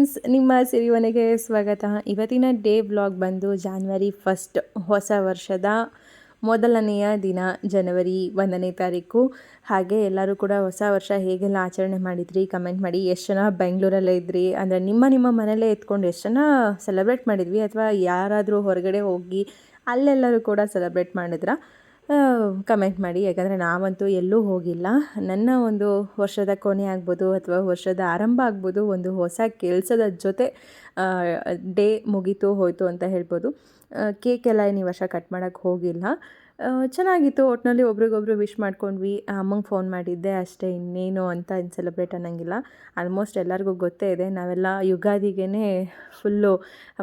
Friends, ನಿಮ್ಮ ಸಿರಿವನೆಗೆ ಸ್ವಾಗತ. ಇವತ್ತಿನ ಡೇ ಬ್ಲಾಗ್ ಬಂದು ಜಾನ್ವರಿ ಫಸ್ಟ್, ಹೊಸ ವರ್ಷದ ಮೊದಲನೆಯ ದಿನ, ಜನವರಿ ಒಂದನೇ ತಾರೀಕು. ಹಾಗೆ ಎಲ್ಲರೂ ಕೂಡ ಹೊಸ ವರ್ಷ ಹೇಗೆಲ್ಲ ಆಚರಣೆ ಮಾಡಿದ್ರಿ ಕಮೆಂಟ್ ಮಾಡಿ. ಎಷ್ಟು ಜನ ಬೆಂಗಳೂರಲ್ಲೇ ಇದ್ರಿ? ಅಂದರೆ ನಿಮ್ಮ ನಿಮ್ಮ ಮನೆಯಲ್ಲೇ ಎತ್ಕೊಂಡು ಎಷ್ಟು ಜನ ಸೆಲೆಬ್ರೇಟ್ ಮಾಡಿದ್ವಿ? ಅಥವಾ ಯಾರಾದರೂ ಹೊರಗಡೆ ಹೋಗಿ ಅಲ್ಲೆಲ್ಲರೂ ಕೂಡ ಸೆಲೆಬ್ರೇಟ್ ಮಾಡಿದ್ರಾ? ಕಮೆಂಟ್ ಮಾಡಿ. ಯಾಕಂದರೆ ನಾವಂತೂ ಎಲ್ಲೂ ಹೋಗಿಲ್ಲ. ನನ್ನ ಒಂದು ವರ್ಷದ ಕೊನೆ ಆಗ್ಬೋದು ಅಥವಾ ವರ್ಷದ ಆರಂಭ ಆಗ್ಬೋದು ಒಂದು ಹೊಸ ಕೆಲಸದ ಜೊತೆ ಡೇ ಮುಗೀತು ಹೋಯಿತು ಅಂತ ಹೇಳ್ಬೋದು. ಕೇಕ್ ಎಲ್ಲ ಈ ವರ್ಷ ಕಟ್ ಮಾಡೋಕ್ಕೆ ಹೋಗಿಲ್ಲ. ಚೆನ್ನಾಗಿತ್ತು. ಒಟ್ಟಿನಲ್ಲಿ ಒಬ್ರಿಗೊಬ್ರು ವಿಶ್ ಮಾಡ್ಕೊಂಡ್ವಿ. ಅಮ್ಮಂಗೆ ಫೋನ್ ಮಾಡಿದ್ದೆ, ಅಷ್ಟೇ, ಇನ್ನೇನು ಅಂತ ಇನ್ನು ಸೆಲೆಬ್ರೇಟ್ ಅನ್ನೋಂಗಿಲ್ಲ. ಆಲ್ಮೋಸ್ಟ್ ಎಲ್ಲರಿಗೂ ಗೊತ್ತೇ ಇದೆ. ನಾವೆಲ್ಲ ಯುಗಾದಿಗೆ ಫುಲ್ಲು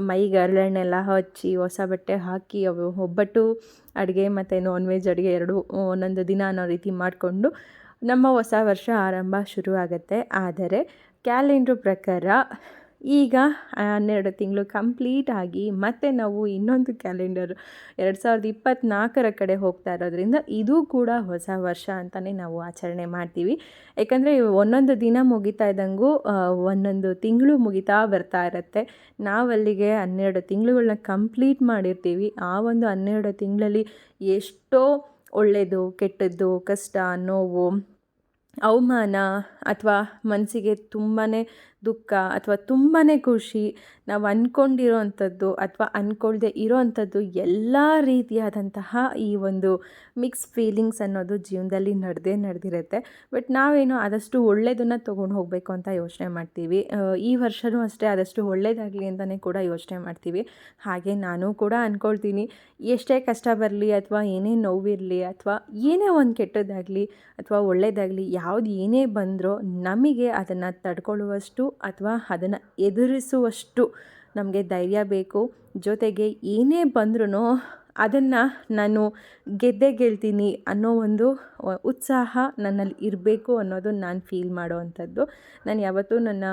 ಮೈಗೆ ಹರಳೆಣ್ಣೆಲ್ಲ ಹಚ್ಚಿ, ಹೊಸ ಬಟ್ಟೆ ಹಾಕಿ, ಅವು ಒಬ್ಬಟ್ಟು, ಅಡುಗೆ ಮತ್ತು ನಾನ್ ವೆಜ್ ಅಡುಗೆ ಎರಡು ಒಂದೊಂದು ದಿನ ಅನ್ನೋ ರೀತಿ ಮಾಡಿಕೊಂಡು ನಮ್ಮ ಹೊಸ ವರ್ಷ ಆರಂಭ ಶುರು ಆಗುತ್ತೆ ಆದರೆ, ಕ್ಯಾಲೆಂಡ್ರ್ ಪ್ರಕಾರ ಈಗ ಹನ್ನೆರಡು ತಿಂಗಳು ಕಂಪ್ಲೀಟ್ ಆಗಿ ಮತ್ತೆ ನಾವು ಇನ್ನೊಂದು ಕ್ಯಾಲೆಂಡರ್ ಎರಡು ಸಾವಿರದ ಇಪ್ಪತ್ತ್ನಾಲ್ಕರ ಕಡೆ ಹೋಗ್ತಾ ಇರೋದ್ರಿಂದ ಇದು ಕೂಡ ಹೊಸ ವರ್ಷ ಅಂತಲೇ ನಾವು ಆಚರಣೆ ಮಾಡ್ತೀವಿ. ಯಾಕಂದರೆ ಒಂದೊಂದು ದಿನ ಮುಗಿತಾ ಇದ್ದಂಗೂ ಒಂದೊಂದು ತಿಂಗಳು ಮುಗಿತಾ ಬರ್ತಾ ಇರುತ್ತೆ. ನಾವಲ್ಲಿಗೆ ಹನ್ನೆರಡು ತಿಂಗಳುಗಳನ್ನ ಕಂಪ್ಲೀಟ್ ಮಾಡಿರ್ತೀವಿ. ಆ ಒಂದು ಹನ್ನೆರಡು ತಿಂಗಳಲ್ಲಿ ಎಷ್ಟೋ ಒಳ್ಳೆಯದು ಕೆಟ್ಟದ್ದು, ಕಷ್ಟ, ನೋವು, ಅವಮಾನ ಅಥವಾ ಮನಸ್ಸಿಗೆ ತುಂಬಾ ದುಃಖ ಅಥವಾ ತುಂಬಾ ಖುಷಿ, ನಾವು ಅಂದ್ಕೊಂಡಿರೋ ಅಂಥದ್ದು ಅಥವಾ ಅಂದ್ಕೊಳ್ದೆ ಇರೋ ಅಂಥದ್ದು ಎಲ್ಲ ರೀತಿಯಾದಂತಹ ಈ ಒಂದು ಮಿಕ್ಸ್ ಫೀಲಿಂಗ್ಸ್ ಅನ್ನೋದು ಜೀವನದಲ್ಲಿ ನಡೆದೇ ನಡೆದಿರುತ್ತೆ. ಬಟ್ ನಾವೇನು ಆದಷ್ಟು ಒಳ್ಳೆಯದನ್ನು ತೊಗೊಂಡು ಹೋಗಬೇಕು ಅಂತ ಯೋಚನೆ ಮಾಡ್ತೀವಿ. ಈ ವರ್ಷವೂ ಅಷ್ಟೇ ಆದಷ್ಟು ಒಳ್ಳೇದಾಗಲಿ ಅಂತಲೇ ಕೂಡ ಯೋಚನೆ ಮಾಡ್ತೀವಿ. ಹಾಗೆ ನಾನು ಕೂಡ ಅಂದ್ಕೊಳ್ತೀನಿ ಎಷ್ಟೇ ಕಷ್ಟ ಬರಲಿ ಅಥವಾ ಏನೇ ನೋವಿರಲಿ ಅಥವಾ ಏನೇ ಒಂದು ಕೆಟ್ಟದ್ದಾಗಲಿ ಅಥವಾ ಒಳ್ಳೆಯದಾಗಲಿ ಯಾವುದು ಏನೇ ಬಂದರೂ ನಮಗೆ ಅದನ್ನು ತಡ್ಕೊಳ್ಳುವಷ್ಟು ಅಥವಾ ಅದನ್ನು ಎದುರಿಸುವಷ್ಟು ನಮಗೆ ಧೈರ್ಯ ಬೇಕು. ಜೊತೆಗೆ ಏನೇ ಬಂದ್ರೂ ಅದನ್ನು ನಾನು ಗೆದ್ದೇ ಗೆಲ್ತೀನಿ ಅನ್ನೋ ಒಂದು ಉತ್ಸಾಹ ನನ್ನಲ್ಲಿ ಇರಬೇಕು ಅನ್ನೋದು ನಾನು ಫೀಲ್ ಮಾಡೋ ಅಂಥದ್ದು ನಾನು ಯಾವತ್ತೂ ನನ್ನ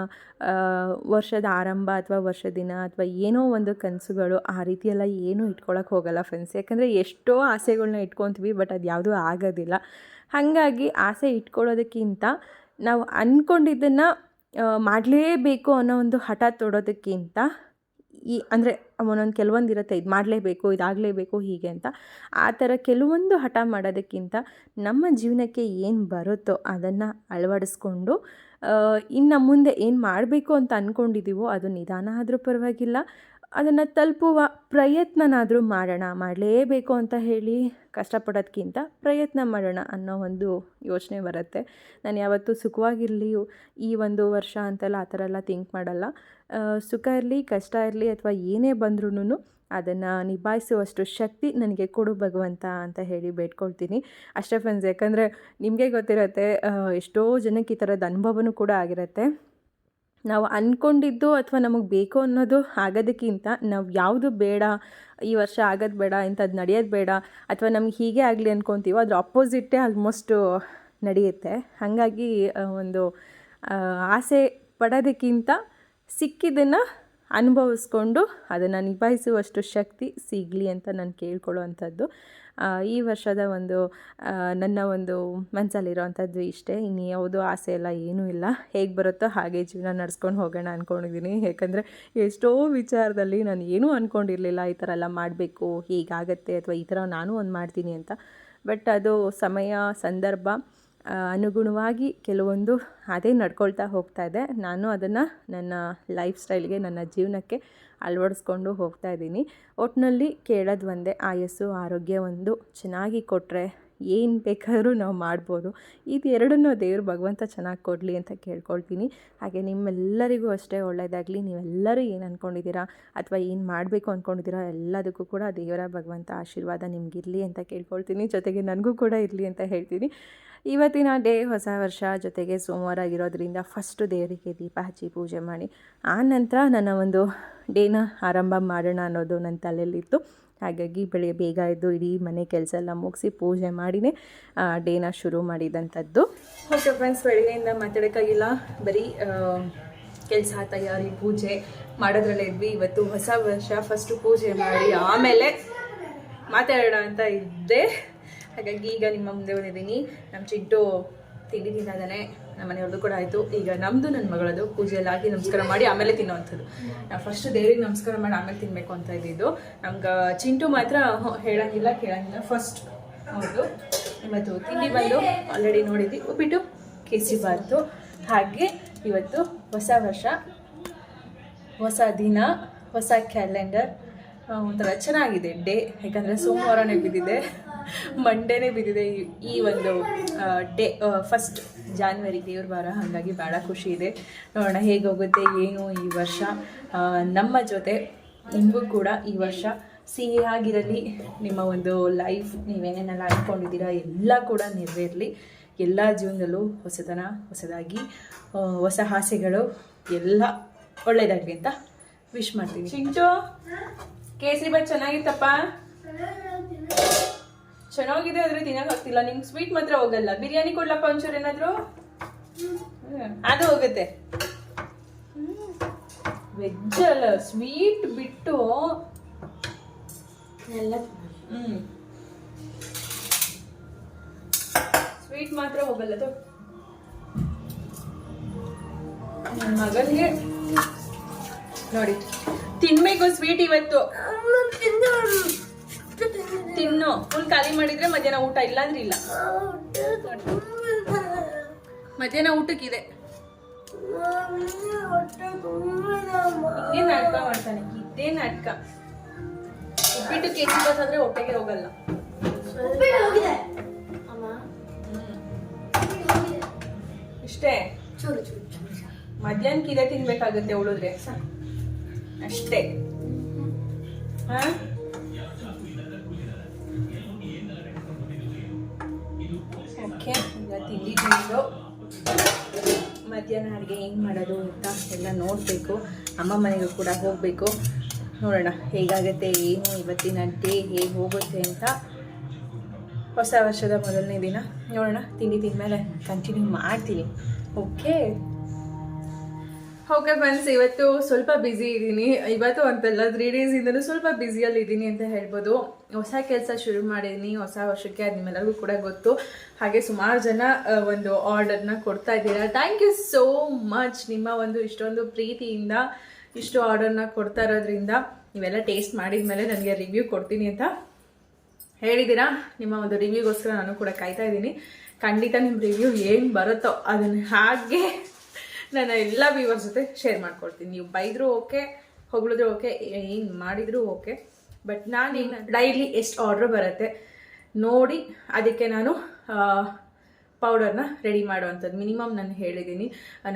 ವರ್ಷದ ಆರಂಭ ಅಥವಾ ವರ್ಷ ದಿನ ಅಥವಾ ಏನೋ ಒಂದು ಕನಸುಗಳು ಆ ರೀತಿಯೆಲ್ಲ ಏನೂ ಇಟ್ಕೊಳಕ್ಕೆ ಹೋಗಲ್ಲ ಫ್ರೆಂಡ್ಸ್ ಯಾಕಂದರೆ ಎಷ್ಟೋ ಆಸೆಗಳನ್ನ ಇಟ್ಕೊತೀವಿ ಬಟ್ ಅದು ಯಾವುದೂ ಆಗೋದಿಲ್ಲ. ಹಾಗಾಗಿ ಆಸೆ ಇಟ್ಕೊಳ್ಳೋದಕ್ಕಿಂತ ನಾವು ಅಂದ್ಕೊಂಡಿದ್ದನ್ನು ಮಾಡಲೇಬೇಕು ಅನ್ನೋ ಒಂದು ಹಠ ತೊಡೋದಕ್ಕಿಂತ ಈ, ಅಂದರೆ ಒಂದೊಂದು ಕೆಲವೊಂದು ಇರುತ್ತೆ, ಇದು ಮಾಡಲೇಬೇಕು, ಇದಾಗಲೇಬೇಕು ಹೀಗೆ ಅಂತ. ಆ ಥರ ಕೆಲವೊಂದು ಹಠ ಮಾಡೋದಕ್ಕಿಂತ ನಮ್ಮ ಜೀವನಕ್ಕೆ ಏನು ಬರುತ್ತೋ ಅದನ್ನು ಅಳವಡಿಸ್ಕೊಂಡು ಇನ್ನು ಮುಂದೆ ಏನು ಮಾಡಬೇಕು ಅಂತ ಅಂದ್ಕೊಂಡಿದ್ದೀವೋ ಅದು ನಿಧಾನ ಆದರೂ ಪರವಾಗಿಲ್ಲ. ಅದನ್ನು ತಲುಪುವ ಪ್ರಯತ್ನನಾದರೂ ಮಾಡೋಣ, ಮಾಡಲೇಬೇಕು ಅಂತ ಹೇಳಿ ಕಷ್ಟಪಡೋದಕ್ಕಿಂತ ಪ್ರಯತ್ನ ಮಾಡೋಣ ಅನ್ನೋ ಒಂದು ಯೋಚನೆ ಬರುತ್ತೆ. ನಾನು ಯಾವತ್ತೂ ಸುಖವಾಗಿರಲಿ ಈ ಒಂದು ವರ್ಷ ಅಂತೆಲ್ಲ ಆ ಥರ ಎಲ್ಲ ಥಿಂಕ್ ಮಾಡಲ್ಲ. ಸುಖ ಇರಲಿ, ಕಷ್ಟ ಇರಲಿ ಅಥವಾ ಏನೇ ಬಂದ್ರೂ ಅದನ್ನು ನಿಭಾಯಿಸುವಷ್ಟು ಶಕ್ತಿ ನನಗೆ ಕೊಡು ಭಗವಂತ ಅಂತ ಹೇಳಿ ಬೇಡ್ಕೊಳ್ತೀನಿ. ಅಷ್ಟೇ ಫ್ರೆಂಡ್ಸ್ ಯಾಕಂದರೆ ನಿಮಗೆ ಗೊತ್ತಿರುತ್ತೆ ಎಷ್ಟೋ ಜನಕ್ಕೆ ಈ ಥರದ ಅನುಭವನೂ ಕೂಡ ಆಗಿರುತ್ತೆ. ನಾವು ಅಂದ್ಕೊಂಡಿದ್ದು ಅಥವಾ ನಮಗೆ ಬೇಕು ಅನ್ನೋದು ಆಗೋದಕ್ಕಿಂತ ನಾವು ಯಾವುದು ಬೇಡ, ಈ ವರ್ಷ ಆಗೋದು ಬೇಡ ಇಂಥದ್ದು ನಡೆಯೋದು ಬೇಡ ಅಥವಾ ನಮ್ಗೆ ಹೀಗೆ ಆಗಲಿ ಅಂದ್ಕೊತೀವೋ ಅದ್ರ ಅಪೋಸಿಟ್ಟೇ ಆಲ್ಮೋಸ್ಟು ನಡೆಯುತ್ತೆ. ಹಾಗಾಗಿ ಒಂದು ಆಸೆ ಪಡೋದಕ್ಕಿಂತ ಸಿಕ್ಕಿದ್ದನ್ನು ಅನುಭವಿಸ್ಕೊಂಡು ಅದನ್ನು ನಿಭಾಯಿಸುವಷ್ಟು ಶಕ್ತಿ ಸಿಗಲಿ ಅಂತ ನಾನು ಕೇಳ್ಕೊಳ್ಳುವಂಥದ್ದು. ಈ ವರ್ಷದ ಒಂದು ನನ್ನ ಒಂದು ಮನಸ್ಸಲ್ಲಿರೋವಂಥದ್ದು ಇಷ್ಟೇ. ಇನ್ನು ಯಾವುದೋ ಆಸೆ ಎಲ್ಲ ಏನೂ ಇಲ್ಲ. ಹೇಗೆ ಬರುತ್ತೋ ಹಾಗೆ ಜೀವನ ನಡ್ಸ್ಕೊಂಡು ಹೋಗೋಣ ಅಂದ್ಕೊಂಡಿದ್ದೀನಿ ಯಾಕಂದರೆ ಎಷ್ಟೋ ವಿಚಾರದಲ್ಲಿ ನಾನು ಏನೂ ಅಂದ್ಕೊಂಡಿರಲಿಲ್ಲ ಈ ಥರ ಎಲ್ಲ ಮಾಡಬೇಕು, ಹೀಗಾಗತ್ತೆ ಅಥವಾ ಈ ಥರ ನಾನು ಒಂದು ಮಾಡ್ತೀನಿ ಅಂತ. ಬಟ್ ಅದು ಸಮಯ, ಸಂದರ್ಭ ಅನುಗುಣವಾಗಿ ಕೆಲವೊಂದು ಅದೇ ನಡ್ಕೊಳ್ತಾ ಹೋಗ್ತಾ ಇದೆ. ನಾನು ಅದನ್ನು ನನ್ನ ಲೈಫ್ ಸ್ಟೈಲ್ಗೆ ನನ್ನ ಜೀವನಕ್ಕೆ ಅಳವಡಿಸ್ಕೊಂಡು ಹೋಗ್ತಾ ಇದ್ದೀನಿ. ಒಟ್ಟಿನಲ್ಲಿ ಕೇಳೋದು ಒಂದೇ, ಆಯಸ್ಸು, ಆರೋಗ್ಯ ಒಂದು ಚೆನ್ನಾಗಿ ಕೊಟ್ಟರೆ ಏನು ಬೇಕಾದರೂ ನಾವು ಮಾಡ್ಬೋದು. ಇದು ಎರಡನ್ನೂ ದೇವ್ರು ಭಗವಂತ ಚೆನ್ನಾಗಿ ಕೊಡಲಿ ಅಂತ ಕೇಳ್ಕೊಳ್ತೀನಿ. ಹಾಗೆ ನಿಮ್ಮೆಲ್ಲರಿಗೂ ಅಷ್ಟೇ ಒಳ್ಳೆಯದಾಗಲಿ ನೀವೆಲ್ಲರೂ ಏನು ಅಂದ್ಕೊಂಡಿದ್ದೀರಾ ಅಥವಾ ಏನು ಮಾಡಬೇಕು ಅಂದ್ಕೊಂಡಿದ್ದೀರಾ ಎಲ್ಲದಕ್ಕೂ ಕೂಡ ದೇವರ ಭಗವಂತ ಆಶೀರ್ವಾದ ನಿಮಗಿರಲಿ ಅಂತ ಕೇಳ್ಕೊಳ್ತೀನಿ. ಜೊತೆಗೆ ನನಗೂ ಕೂಡ ಇರಲಿ ಅಂತ ಹೇಳ್ತೀನಿ. ಇವತ್ತಿನ ಡೇ ಹೊಸ ವರ್ಷ ಜೊತೆಗೆ ಸೋಮವಾರ ಆಗಿರೋದ್ರಿಂದ ಫಸ್ಟು ದೇವರಿಗೆ ದೀಪ ಹಚ್ಚಿ ಪೂಜೆ ಮಾಡಿ. ಆ ನಂತರ ನನ್ನ ಒಂದು ಡೇನ ಆರಂಭ ಮಾಡೋಣ ಅನ್ನೋದು ನನ್ನ ತಲೆಯಲ್ಲಿತ್ತು. ಹಾಗಾಗಿ ಬೆಳಿಗ್ಗೆ ಬೇಗ ಎದ್ದು ಇಡೀ ಮನೆ ಕೆಲಸ ಎಲ್ಲ ಮುಗಿಸಿ ಪೂಜೆ ಮಾಡಿನೇ ಡೇನ ಶುರು ಮಾಡಿದಂಥದ್ದು. ಓಕೆ ಫ್ರೆಂಡ್ಸ್ ಬೆಳಗ್ಗೆಯಿಂದ ಮಾತಾಡೋಕ್ಕಾಗಿಲ್ಲ. ಬರೀ ಕೆಲಸ, ತಯಾರಿ, ಪೂಜೆ ಮಾಡೋದ್ರಲ್ಲೇ ಇದ್ವಿ. ಇವತ್ತು ಹೊಸ ವರ್ಷ ಫಸ್ಟು ಪೂಜೆ ಮಾಡಿ ಆಮೇಲೆ ಮಾತಾಡೋಣ ಅಂತ ಇದ್ದೆ. ಹಾಗಾಗಿ ಈಗ ನಿಮ್ಮ ಮುಂದೆ ಬಂದಿದ್ದೀನಿ. ನಮ್ಮ ಚಿಂಟು ತಿಂಡಿ ತಿನ್ನೋದೇ ನಮ್ಮ ಮನೆಯವ್ರದ್ದು ಕೂಡ ಆಯಿತು. ಈಗ ನಮ್ಮದು ನನ್ನ ಮಗಳದು ಪೂಜೆ ಎಲ್ಲ ಹಾಕಿ ನಮಸ್ಕಾರ ಮಾಡಿ ಆಮೇಲೆ ತಿನ್ನೋವಂಥದ್ದು. ನಾವು ಫಸ್ಟ್ ದೇವ್ರಿಗೆ ನಮಸ್ಕಾರ ಮಾಡಿ ಆಮೇಲೆ ತಿನ್ನಬೇಕು ಅಂತ ಇದ್ದಿದ್ದು. ನಮ್ಗೆ ಚಿಂಟು ಮಾತ್ರ ಹೇಳಂಗಿಲ್ಲ, ಕೇಳಂಗಿಲ್ಲ. ಫಸ್ಟ್ ಹೌದು ಇವತ್ತು ತಿಂಡಿ ಬಂದು ಆಲ್ರೆಡಿ ನೋಡಿದ್ವಿ. ಉಪ್ಪಿಟ್ಟು ಕೇಸಿ ಬಾತು. ಹಾಗೆ ಇವತ್ತು ಹೊಸ ವರ್ಷ, ಹೊಸ ದಿನ, ಹೊಸ ಕ್ಯಾಲೆಂಡರ್ ಒಂಥರ ಚೆನ್ನಾಗಿದೆ. ಡೇ ಯಾಕಂದರೆ ಸೋಮವಾರನೇ ಬಿದ್ದಿದೆ. ಮಂಡೇನೇ ಬಿದ್ದಿದೆ. ಈ- ಒಂದು ಡೇ ಫಸ್ಟ್ ಜಾನ್ವರಿ ದೇವ್ರ ವಾರ ಹಾಗಾಗಿ ಭಾಳ ಖುಷಿ ಇದೆ. ನೋಡೋಣ ಹೇಗೆ ಹೋಗುತ್ತೆ, ಏನು ಈ ವರ್ಷ. ನಮ್ಮ ಜೊತೆ ನಿಮಗೂ ಕೂಡ ಈ ವರ್ಷ ಸಿಹಿಯಾಗಿರಲಿ ನಿಮ್ಮ ಒಂದು ಲೈಫ್ ನೀವೇನೇನೆಲ್ಲ ಅಂದ್ಕೊಂಡಿದ್ದೀರಾ ಎಲ್ಲ ಕೂಡ ನೆರವೇರಲಿ. ಎಲ್ಲ ಜೀವನದಲ್ಲೂ ಹೊಸತನ, ಹೊಸದಾಗಿ ಹೊಸ ಆಸೆಗಳು, ಎಲ್ಲ ಒಳ್ಳೆಯದಾಗಲಿ ಅಂತ ವಿಶ್ ಮಾಡ್ತೀನಿ ಚಿಂಚು ಕೇಸರಿ ಬಾತ್ ಚೆನ್ನಾಗಿತ್ತಪ್ಪ? ಚೆನ್ನಾಗಿದೆ ಆದ್ರೆ ತಿನ್ನಕ್ ಆಗ್ತಿಲ್ಲ. ನಿಮ್ ಸ್ವೀಟ್ ಮಾತ್ರ ಹೋಗಲ್ಲ. ಬಿರಿಯಾನಿ ಕೊಡ್ಲಪ್ಪ ಒಂಚೂರು ಏನಾದ್ರು? ಅದು ಹೋಗುತ್ತೆ. ವೆಜ್ ಅಲ್ಲ ಸ್ವೀಟ್ ಬಿಟ್ಟು ಎಲ್ಲ ಹ್ಮ್. ಸ್ವೀಟ್ ಮಾತ್ರ ಹೋಗಲ್ಲ ಅದು ನನ್ನ ಮಗನಿಗೆ. ನೋಡಿ ತಿನ್ಬೇಕು ಸ್ವೀಟ್ ಇವತ್ತು. ತಿನ್ನು. ಫುಲ್ ಖಾಲಿ ಮಾಡಿದ್ರೆ ಮಧ್ಯಾಹ್ನ ಊಟ ಇಲ್ಲ ಅಂದ್ರೆ ಇಲ್ಲ. ಮಧ್ಯಾಹ್ನ ಊಟಕ್ಕಿದೆ. ಇದೇ ನಾಟಕ ಮಾಡ್ತಾನೆ? ಇದೇ ನಾಟಕ ಉಪ್ಪಿಟ್ಟು ಕೆಜಿ ಬಸ್ ಆದ್ರೆ ಹೊಟ್ಟೆಗೆ ಹೋಗಲ್ಲ. ಇಷ್ಟೇ? ಚೂರು ಚೂರು ಚೂರು ಮಧ್ಯಾಹ್ನಕ್ಕೆ ಇದೇ ತಿನ್ಬೇಕಾಗುತ್ತೆ ಉಳಿದ್ರೆ. ಅಷ್ಟೇ. ಹಾ? ಮಧ್ಯಾಹ್ನ ಅಡುಗೆ ಹೆಂಗೆ ಮಾಡೋದು ಅಂತ ಎಲ್ಲ ನೋಡಬೇಕು. ಅಮ್ಮ ಮನೆಗೂ ಕೂಡ ಹೋಗಬೇಕು. ನೋಡೋಣ ಹೇಗಾಗುತ್ತೆ, ಏನು, ಇವತ್ತಿನ ಡೇ ಹೇಗೆ ಹೋಗುತ್ತೆ ಅಂತ ಹೊಸ ವರ್ಷದ ಮೊದಲನೇ ದಿನ ನೋಡೋಣ. ತಿಂಡಿ ತಿಂದಮೇಲೆ ಕಂಟಿನ್ಯೂ ಮಾಡ್ತೀನಿ. ಓಕೆ ಓಕೆ ಫ್ರೆಂಡ್ಸ್ ಇವತ್ತು ಸ್ವಲ್ಪ ಬ್ಯುಸಿ ಇದ್ದೀನಿ. ಇವತ್ತು ಅಂತಲ್ಲ ತ್ರೀ ಡೇಸಿಂದಲೂ ಸ್ವಲ್ಪ ಬ್ಯುಸಿಯಲ್ಲಿ ಇದ್ದೀನಿ ಅಂತ ಹೇಳ್ಬೋದು. ಹೊಸ ಕೆಲಸ ಶುರು ಮಾಡಿದ್ದೀನಿ. ಹೊಸ ವರ್ಷಕ್ಕೆ ಅದು ನಿಮ್ಮೆಲ್ಲರಿಗೂ ಕೂಡ ಗೊತ್ತು. ಹಾಗೆ ಸುಮಾರು ಜನ ಒಂದು ಆರ್ಡರ್ನ ಕೊಡ್ತಾ ಇದ್ದೀರಾ. ಥ್ಯಾಂಕ್ ಯು ಸೋ ಮಚ್ ನಿಮ್ಮ ಒಂದು ಇಷ್ಟೊಂದು ಪ್ರೀತಿಯಿಂದ ಇಷ್ಟು ಆರ್ಡರ್ನ ಕೊಡ್ತಾ ಇರೋದ್ರಿಂದ. ನೀವೆಲ್ಲ ಟೇಸ್ಟ್ ಮಾಡಿದ ಮೇಲೆ ನನಗೆ ರಿವ್ಯೂ ಕೊಡ್ತೀನಿ ಅಂತ ಹೇಳಿದ್ದೀರಾ. ನಿಮ್ಮ ಒಂದು ರಿವ್ಯೂಗೋಸ್ಕರ ನಾನು ಕೂಡ ಕಾಯ್ತಾ ಇದ್ದೀನಿ. ಖಂಡಿತ ನಿಮ್ಮ ರಿವ್ಯೂ ಏನು ಬರುತ್ತೋ ಅದನ್ನು ಹಾಗೆ ನಾನು ಎಲ್ಲ ವ್ಯೂವರ್ಸ್ ಜೊತೆ ಶೇರ್ ಮಾಡ್ಕೊಳ್ತೀನಿ. ನೀವು ಬೈದರೂ ಓಕೆ ಹೊಗಳಿದ್ರು ಓಕೆ ಏನು ಮಾಡಿದರೂ ಓಕೆ ಬಟ್ ನಾನು ಡೈಲಿ ಎಷ್ಟು ಆರ್ಡ್ರ್ ಬರುತ್ತೆ ನೋಡಿ ಅದಕ್ಕೆ ನಾನು ಪೌಡರ್ನ ರೆಡಿ ಮಾಡುವಂಥದ್ದು. ಮಿನಿಮಮ್ ನಾನು ಹೇಳಿದ್ದೀನಿ.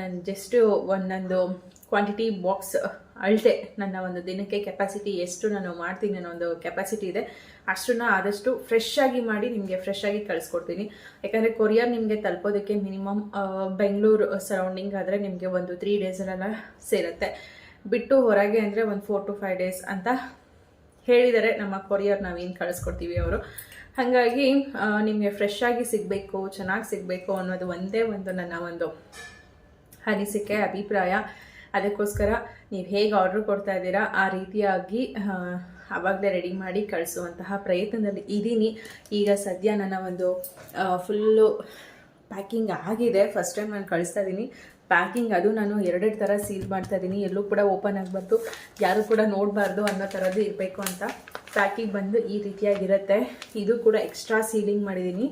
ನಾನು ಜಸ್ಟ್ ಒಂದೊಂದು ಕ್ವಾಂಟಿಟಿ ಬಾಕ್ಸ್ ಅಳತೆ ನನ್ನ ಒಂದು ದಿನಕ್ಕೆ ಕೆಪಾಸಿಟಿ ಎಷ್ಟು ನಾನು ಮಾಡ್ತೀನಿ ಅನ್ನೋ ಒಂದು ಕೆಪಾಸಿಟಿ ಇದೆ. ಅಷ್ಟನ್ನ ಆದಷ್ಟು ಫ್ರೆಶ್ ಆಗಿ ಮಾಡಿ ನಿಮಗೆ ಫ್ರೆಶ್ ಆಗಿ ಕಳಿಸ್ಕೊಡ್ತೀನಿ. ಯಾಕಂದರೆ ಕೊರಿಯರ್ ನಿಮಗೆ ತಲುಪೋದಕ್ಕೆ ಮಿನಿಮಮ್ ಬೆಂಗಳೂರು ಸರೌಂಡಿಂಗ್ ಆದರೆ ನಿಮಗೆ ಒಂದು ತ್ರೀ ಡೇಸಲ್ಲೆಲ್ಲ ಸೇರುತ್ತೆ. ಬಿಟ್ಟು ಹೊರಗೆ ಅಂದರೆ ಒಂದು ಫೋರ್ ಟು ಫೈವ್ ಡೇಸ್ ಅಂತ ಹೇಳಿದರೆ ನಮ್ಮ ಕೊರಿಯರ್ ನಾವೇನು ಕಳಿಸ್ಕೊಡ್ತೀವಿ ಅವರು. ಹಾಗಾಗಿ ನಿಮಗೆ ಫ್ರೆಶ್ ಆಗಿ ಸಿಗಬೇಕು, ಚೆನ್ನಾಗಿ ಸಿಗಬೇಕು ಅನ್ನೋದು ಒಂದೇ ಒಂದು ನನ್ನ ಒಂದು ಅನಿಸಿಕೆ, ಅಭಿಪ್ರಾಯ. ಅದಕ್ಕೋಸ್ಕರ ನೀವು ಹೇಗೆ ಆರ್ಡ್ರ್ ಕೊಡ್ತಾ ಇದ್ದೀರಾ, ಆ ರೀತಿಯಾಗಿ ಆವಾಗಲೇ ರೆಡಿ ಮಾಡಿ ಕಳಿಸುವಂತಹ ಪ್ರಯತ್ನದಲ್ಲಿ ಇದ್ದೀನಿ. ಈಗ ಸದ್ಯ ನನ್ನ ಒಂದು ಫುಲ್ಲು ಪ್ಯಾಕಿಂಗ್ ಆಗಿದೆ. ಫಸ್ಟ್ ಟೈಮ್ ನಾನು ಕಳಿಸ್ತಾ ಇದ್ದೀನಿ. ಪ್ಯಾಕಿಂಗ್ ಅದು ನಾನು ಎರಡೆರಡು ಥರ ಸೀಲ್ ಮಾಡ್ತಾ ಇದ್ದೀನಿ. ಎಲ್ಲೂ ಕೂಡ ಓಪನ್ ಆಗಬಾರ್ದು ಯಾರು ಕೂಡ ನೋಡಬಾರ್ದು ಅನ್ನೋ ಥರದ್ದು ಇರಬೇಕು ಅಂತ. ಪ್ಯಾಕಿಂಗ್ ಬಂದು ಈ ರೀತಿಯಾಗಿರುತ್ತೆ. ಇದು ಕೂಡ ಎಕ್ಸ್ಟ್ರಾ ಸೀಲಿಂಗ್ ಮಾಡಿದ್ದೀನಿ.